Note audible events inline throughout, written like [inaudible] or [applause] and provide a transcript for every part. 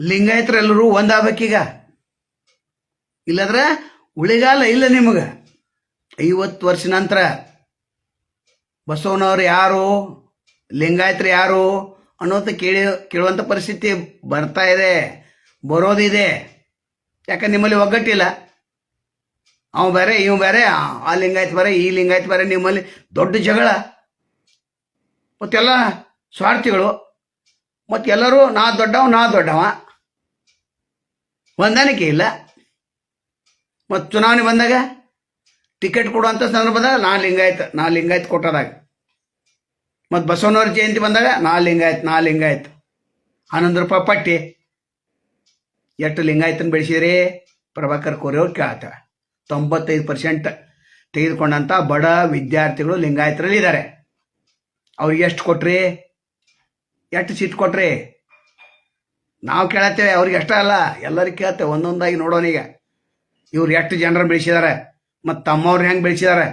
ಲಿಂಗಾಯತರೆಲ್ಲರೂ ಒಂದಾಗಬೇಕೀಗ? ಇಲ್ಲಂದ್ರೆ ಉಳಿಗಾಲ ಇಲ್ಲ ನಿಮಗೆ. ಐವತ್ತು ವರ್ಷ ನಂತರ ಬಸವನವ್ರು ಯಾರು, ಲಿಂಗಾಯತರು ಯಾರು ಅನ್ನೋದು ಕೇಳಿ ಕೇಳುವಂಥ ಪರಿಸ್ಥಿತಿ ಬರ್ತಾ ಇದೆ ಬರೋದಿದೆ ಯಾಕಂದ್ರೆ ನಿಮ್ಮಲ್ಲಿ ಒಗ್ಗಟ್ಟಿಲ್ಲ. ಅವ ಬೇರೆ, ಇವ್ ಬೇರೆ ಆ- ಲಿಂಗಾಯತ್ ಬೇರೆ, ಈ ಲಿಂಗಾಯತ್ ಬೇರೆ, ನಿಮ್ಮಲ್ಲಿ ದೊಡ್ಡ ಜಗಳ. ಮತ್ತೆಲ್ಲ ಸ್ವಾರ್ಥಿಗಳು. ಮತ್ತೆಲ್ಲರೂ ನಾ ದೊಡ್ಡವ ನಾ ದೊಡ್ಡವ. ಹೊಂದಾಣಿಕೆ ಇಲ್ಲ. ಮತ್ತು ಚುನಾವಣೆ ಬಂದಾಗ ಟಿಕೆಟ್ ಕೊಡುವಂಥ ಸಂದರ್ಭದಾಗ ನಾ ಲಿಂಗಾಯತ್ ನಾ ಲಿಂಗಾಯತ್ ಕೊಟ್ಟದಾಗ ಮತ್ತು ಬಸವನವ್ರ ಜಯಂತಿ ಬಂದಾಗ ನಾ ಲಿಂಗಾಯತ್ ನಾ ಲಿಂಗಾಯತ್. ಹನ್ನೊಂದು ರೂಪಾಯಿ ಪಟ್ಟಿ. ಎಷ್ಟು ಲಿಂಗಾಯತನ ಬೆಳೆಸಿದ್ರಿ? ಪ್ರಭಾಕರ್ ಕೋರಿಯವ್ರು ಕೇಳ್ತೇವೆ ತೊಂಬತ್ತೈದು ಪರ್ಸೆಂಟ್ ತೆಗೆದುಕೊಂಡಂಥ ಬಡ ವಿದ್ಯಾರ್ಥಿಗಳು ಲಿಂಗಾಯತರಲ್ಲಿ ಇದ್ದಾರೆ ಅವ್ರಿಗೆ ಎಷ್ಟು ಕೊಟ್ರಿ? ಎಷ್ಟು ಸೀಟ್ ಕೊಟ್ರಿ? ನಾವು ಕೇಳತ್ತೇವೆ, ಅವ್ರಿಗೆ ಅಷ್ಟೇ ಅಲ್ಲ, ಎಲ್ಲರಿಗೆ ಕೇಳ್ತೇವೆ ಒಂದೊಂದಾಗಿ ನೋಡೋನಿಗೆ ಇವ್ರು ಎಷ್ಟು ಜನರ ಬೆಳೆಸಿದ್ದಾರೆ, ಮತ್ತು ತಮ್ಮವ್ರು ಹೆಂಗೆ ಬೆಳೆಸಿದ್ದಾರೆ,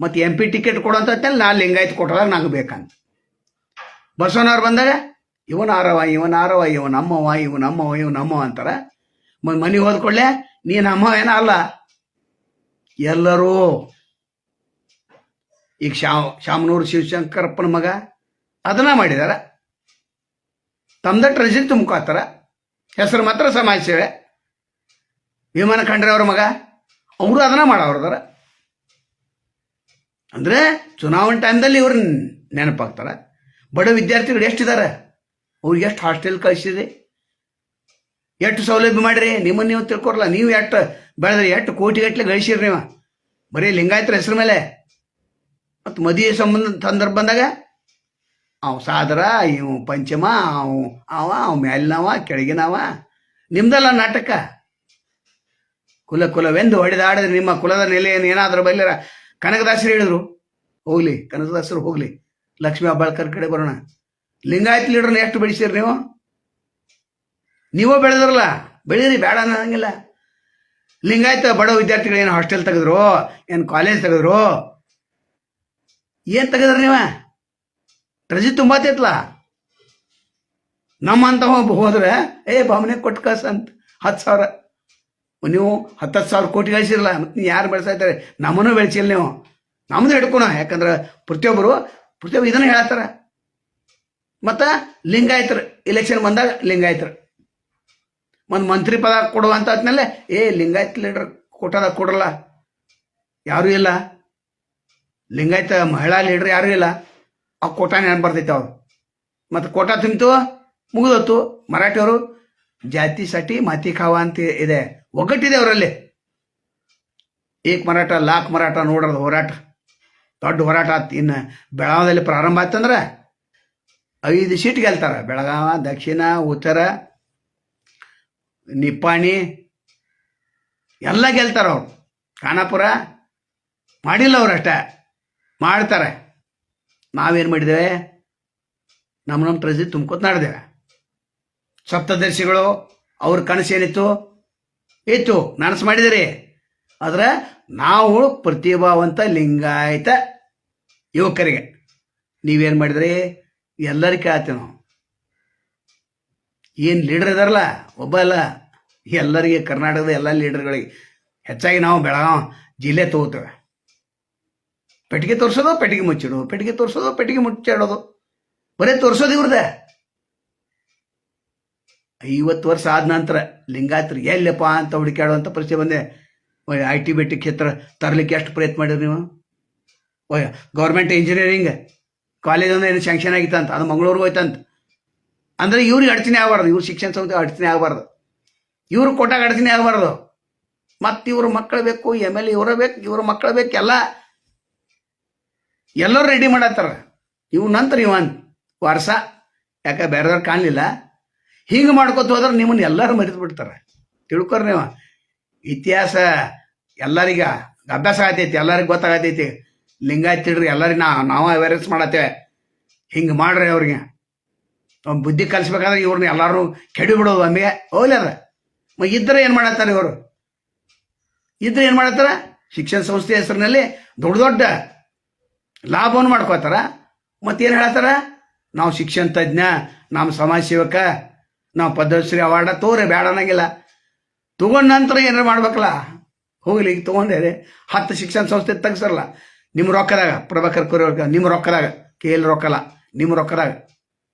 ಮತ್ತು ಎಂ ಪಿ ಟಿಕೆಟ್ ಕೊಡೋಂತ ನಾ ಲಿಂಗಾಯತ್ ಕೊಟ್ಟದಾಗ ನಂಗೆ ಬೇಕಂತ. ಬಸವನವ್ರು ಬಂದಾಗ ಇವನ್ ಆರವ ಇವನ್ ಆರವ, ಇವನ್ ನಮ್ಮವ ಇವನ್ ನಮ್ಮವ ಇವನ್ ನಮ್ಮವ ಅಂತಾರ. ಮನೆಗೆ ಹೋದ್ಕೊಳ್ಳೆ ನೀನು ಅಮ್ಮ ನಮ್ಮವ ಏನ ಅಲ್ಲ. ಎಲ್ಲರೂ, ಈಗ ಶಾ ಶಾಮನೂರು ಶಿವಶಂಕರಪ್ಪನ ಮಗ ಅದನ್ನ ಮಾಡಿದಾರ ತಮ್ದ ಟ್ರೆಜರಿ ತುಂಬ್ಕೋತಾರ ಹೆಸರು ಮಾತ್ರ ಸಮಾಜ ಸೇವೆ ವಿಮಾನ ಖಂಡ್ರೆ ಅವ್ರ ಮಗ. ಅವರು ಅದನ್ನ ಮಾಡೋರ್ದಾರ ಅಂದ್ರೆ. ಚುನಾವಣೆ ಟೈಮ್ದಲ್ಲಿ ಇವ್ರು ನೆನಪಾಗ್ತಾರ. ಬಡ ವಿದ್ಯಾರ್ಥಿಗಳು ಎಷ್ಟಿದ್ದಾರೆ ಅವ್ರಿಗೆ ಎಷ್ಟು ಹಾಸ್ಟೆಲ್ ಕಳಿಸಿದೆ? ಎಷ್ಟು ಸೌಲಭ್ಯ ಮಾಡಿರಿ? ನಿಮ್ಮನ್ನು ನೀವು ತಿಳ್ಕೊರಲ್ಲ, ನೀವು ಎಷ್ಟು ಬೆಳೆದ್ರಿ? ಎಷ್ಟು ಕೋಟಿಗಟ್ಟಲೆ ಗಳಿಸಿರಿ ನೀವು? ಬರೀ ಲಿಂಗಾಯತರ ಹೆಸರು ಮೇಲೆ. ಮತ್ತು ಮದುವೆ ಸಂಬಂಧ ಸಂದರ್ಭ ಬಂದಾಗ ಅವ್ ಸಾದರ, ಇವು ಪಂಚಮ, ಅವು ಅವ ಅವ ಮ್ಯಾಲಿನವ, ಕೆಳಗಿನವ. ನಿಮ್ದಲ್ಲ ನಾಟಕ? ಕುಲ ಕುಲವೆಂದು ಹೊಡೆದಾಡಿದ್ರೆ ನಿಮ್ಮ ಕುಲದ ನೆಲೆಯನ್ನು ಏನಾದರೂ ಬಲ್ಲಿರ ಕನಕದಾಸರು ಹೇಳಿದ್ರು, ಹೋಗ್ಲಿ, ಕನಕದಾಸರು ಹೋಗ್ಲಿ. ಲಕ್ಷ್ಮೀ ಅಬ್ಬಾಳ್ಕರ್ ಕಡೆ ಬರೋಣ. ಲಿಂಗಾಯತ್ ಲೀಡರ್ನ ಎಷ್ಟು ಬೆಳೆಸಿರಿ ನೀವು? ನೀವೇ ಬೆಳೆದ್ರಲ್ಲ ಬೆಳೀರಿ ಬೇಡ ಅನ್ನಂಗಿಲ್ಲ. ಲಿಂಗಾಯತ ಬಡ ವಿದ್ಯಾರ್ಥಿಗಳು ಏನು ಹಾಸ್ಟೆಲ್ ತೆಗೆದ್ರು, ಏನು ಕಾಲೇಜ್ ತೆಗೆದ್ರು? ಏನು ತೆಗೆದ್ರಿ ನೀವ? ರಜೆ ತುಂಬಾತೈತ್ಲ? ನಮ್ಮಂತ ಒಬ್ಬ ಹೋದ್ರೆ, ಏ ಭಾವನೆ ಕೊಟ್ಟು ಕಳ್ಸ ಅಂತ. ಹತ್ತು ಸಾವಿರ. ನೀವು ಹತ್ತತ್ತು ಸಾವಿರ ಕೋಟಿ ಗಳಿಸಿರಲ್ಲ ಮತ್ತೆ ಯಾರು ಬೆಳೆಸ್ತಾ ಇದ್ದಾರೆ? ನಮ್ಮನ್ನು ಬೆಳೆಸಿಲ್ಲ ನೀವು. ನಮ್ಮದು ಹಿಡ್ಕೊಣ. ಯಾಕಂದ್ರೆ ಪ್ರತಿಯೊಬ್ಬರು ಪ್ರತಿಯೊಬ್ಬರು ಇದನ್ನು ಹೇಳ್ತಾರೆ ಮತ್ತು ಲಿಂಗಾಯತರು ಇಲೆಕ್ಷನ್ ಬಂದಾಗ ಲಿಂಗಾಯತರು. ಒಂದು ಮಂತ್ರಿ ಪದ ಕೊಡುವಂತ ಆದ್ಮೇಲೆ, ಏ, ಲಿಂಗಾಯತ್ ಲೀಡರ್ ಕೊಟ್ಟದ ಕೊಡಲ್ಲ ಯಾರೂ ಇಲ್ಲ. ಲಿಂಗಾಯತ ಮಹಿಳಾ ಲೀಡರ್ ಯಾರೂ ಇಲ್ಲ. ಆ ಕೋಟ ನೆನಪು ಬರ್ತೈತೆ ಅವ್ರು ಮತ್ತು ಕೋಟ ತುಂಬಿತು ಮುಗಿದೋತು ಮರಾಠಿಯವರು ಜಾತಿ, ಸಟಿ, ಮಾತಿ ಖಾವ ಅಂತ ಇದೆ. ಒಗ್ಗಟ್ಟಿದೆ ಅವರಲ್ಲಿ. ಏಕ್ ಮರಾಠ, ಲಾಕ್ ಮರಾಠ ನೋಡೋದು ಹೋರಾಟ. ದೊಡ್ಡ ಹೋರಾಟ ಆತ್. ಇನ್ನು ಬೆಳಗಾವದಲ್ಲಿ ಪ್ರಾರಂಭ ಆಯ್ತಂದ್ರೆ ಐದು ಸೀಟ್ ಗೆಲ್ತಾರ. ಬೆಳಗಾವ, ದಕ್ಷಿಣ, ಉತ್ತರ, ನಿಪ್ಪಾಣಿ, ಎಲ್ಲ ಗೆಲ್ತಾರ ಅವ್ರು. ಖಾನಾಪುರ ಮಾಡಿಲ್ಲ ಅವ್ರು ಅಷ್ಟೇ. ಮಾಡ್ತಾರೆ. ನಾವೇನು ಮಾಡಿದ್ದೇವೆ? ನಮ್ಮ ನಮ್ಮ ಪ್ರಜೆ ತುಂಬ್ಕೊತ ನಾಡಿದ್ದೇವೆ. ಸಪ್ತದರ್ಶಿಗಳು, ಅವ್ರ ಕನಸೇನಿತ್ತು ಇತ್ತು. ನನಸು ಮಾಡಿದಿರಿ ಆದರೆ ನಾವು ಪ್ರತಿಭಾವಂತ ಲಿಂಗಾಯತ ಯುವಕರಿಗೆ, ನೀವೇನು ಮಾಡಿದ್ರಿ? ಎಲ್ಲರಿಗೆ ಕೇಳ್ತೇವೆ ನಾವು ಏನು ಲೀಡರ್ ಇದಾರಲ್ಲ, ಒಬ್ಬ ಅಲ್ಲ. ಎಲ್ಲರಿಗೆ ಕರ್ನಾಟಕದ ಎಲ್ಲ ಲೀಡರ್ಗಳಿಗೆ ಹೆಚ್ಚಾಗಿ ನಾವು ಬೆಳಗಾವ್ ಜಿಲ್ಲೆ ತಗೋತೇವೆ. ಪೆಟ್ಟಿಗೆ ತೋರಿಸೋದು ಪೆಟ್ಟಿಗೆ ಮುಚ್ಚಿಡೋದು ಪೆಟ್ಟಿಗೆ ತೋರಿಸೋದು ಪೆಟ್ಟಿಗೆ ಮುಚ್ಚಾಡೋದು? ಬರೀ ತೋರಿಸೋದು ಇವ್ರದ್ದೆ ಐವತ್ತು ವರ್ಷ ಆದ ನಂತರ ಲಿಂಗಾಯತರು ಎಲ್ಲಪ್ಪ ಅಂತ ಹುಡುಕಾಡುವಂಥ ಪರಿಚಯ ಬಂದೆ. ಐ ಟಿ ಬಿ ಟಿ ಕ್ಷೇತ್ರ ತರಲಿಕ್ಕೆ ಎಷ್ಟು ಪ್ರಯತ್ನ ಮಾಡಿರಿ ನೀವು? ಓಯ್ ಗೌರ್ಮೆಂಟ್ ಇಂಜಿನಿಯರಿಂಗ್ ಕಾಲೇಜ್ ಅಂದ್ರೆ ಏನು ಸ್ಯಾಂಕ್ಷನ್ ಆಗಿತ್ತಂತ? ಅದು ಮಂಗಳೂರಿಗೆ ಹೋಯ್ತಂತ? ಅಂದ್ರೆ ಇವ್ರಿಗೆ ಅಡಚಣೆ ಆಗಬಾರ್ದು. ಇವ್ರು ಶಿಕ್ಷಣ ಸಂಸ್ಥೆ ಅಡಚಣೆ ಆಗಬಾರ್ದು. ಇವ್ರು ಕೊಟ್ಟಾಗ ಅಡಚಣೆ ಆಗಬಾರ್ದು. ಮತ್ತು ಇವ್ರ ಮಕ್ಕಳು ಬೇಕು, ಎಂ ಎಲ್ ಎ ಇವರ ಬೇಕು, ಇವ್ರ ಮಕ್ಕಳು ಬೇಕು, ಎಲ್ಲ ಎಲ್ಲರೂ ರೆಡಿ ಮಾಡತ್ತಾರ. ಇವ್ ನಂತರ ಇವನ್ ವರ್ಷ ಯಾಕೆ ಬೇರೆದವ್ರು ಕಾಣಲಿಲ್ಲ. ಹಿಂಗೆ ಮಾಡ್ಕೊತ ಹೋದ್ರೆ ನಿಮ್ಮನ್ನ ಎಲ್ಲರೂ ಮರೆತು ಬಿಡ್ತಾರೆ. ತಿಳ್ಕೊರಿ ನೀವು. ಇತಿಹಾಸ ಎಲ್ಲರಿಗ ಅಭ್ಯಾಸ ಆಗತೈತಿ, ಎಲ್ಲರಿಗೆ ಗೊತ್ತಾಗತೈತಿ. ಲಿಂಗಾಯತ್ ತಿಳ್ರಿ ಎಲ್ಲರಿಗೆ ನಾವು ನಾವು ಅವೇರೆನ್ಸ್ ಮಾಡತ್ತೇವೆ. ಹಿಂಗೆ ಮಾಡ್ರಿ ಅವ್ರಿಗೆ. ಬುದ್ಧಿ ಕಲಿಸ್ಬೇಕಾದ್ರೆ ಇವ್ರನ್ನ ಎಲ್ಲರೂ ಕೆಡಿ ಬಿಡೋದು ಒಮ್ಮೆಗೆ ಹೋಗ್ಲಿ ಅದ. ಮ ಇದ್ರೆ ಏನು ಮಾಡತ್ತಾರೆ ಇವರು? ಇದ್ರೆ ಏನು ಮಾಡತ್ತಾರ? ಶಿಕ್ಷಣ ಸಂಸ್ಥೆ ಹೆಸರಿನಲ್ಲಿ ದೊಡ್ಡ ದೊಡ್ಡ ಲಾಭವನ್ನು ಮಾಡ್ಕೋತಾರ ಮತ್ತೇನು ಹೇಳ್ತಾರ? ನಾವು ಶಿಕ್ಷಣ ತಜ್ಞ ನಮ್ಮ ಸಮಾಜ ಸೇವಕ, ನಾವು ಪದ್ಮಶ್ರೀ ಅವಾರ್ಡ ತೋರೆ ಬೇಡ ಅನ್ನಂಗಿಲ್ಲ. ತಗೊಂಡ ನಂತರ ಏನಾರು ಮಾಡ್ಬೇಕಲ್ಲ? ಹೋಗಲಿ, ಈಗ ತೊಗೊಂಡೇ ಹತ್ತು ಶಿಕ್ಷಣ ಸಂಸ್ಥೆ ತೆಗ್ಸರಲ್ಲ. ನಿಮ್ಮ ರೊಕ್ಕದಾಗ, ಪ್ರಭಾಕರ್ ಕೋರಿ ಅವ್ರಿಗೆ ನಿಮ್ಮ ರೊಕ್ಕದಾಗ, ಕೆ ಎಲ್ ರೊಕ್ಕಲ್ಲ ನಿಮ್ಮ ರೊಕ್ಕದಾಗ.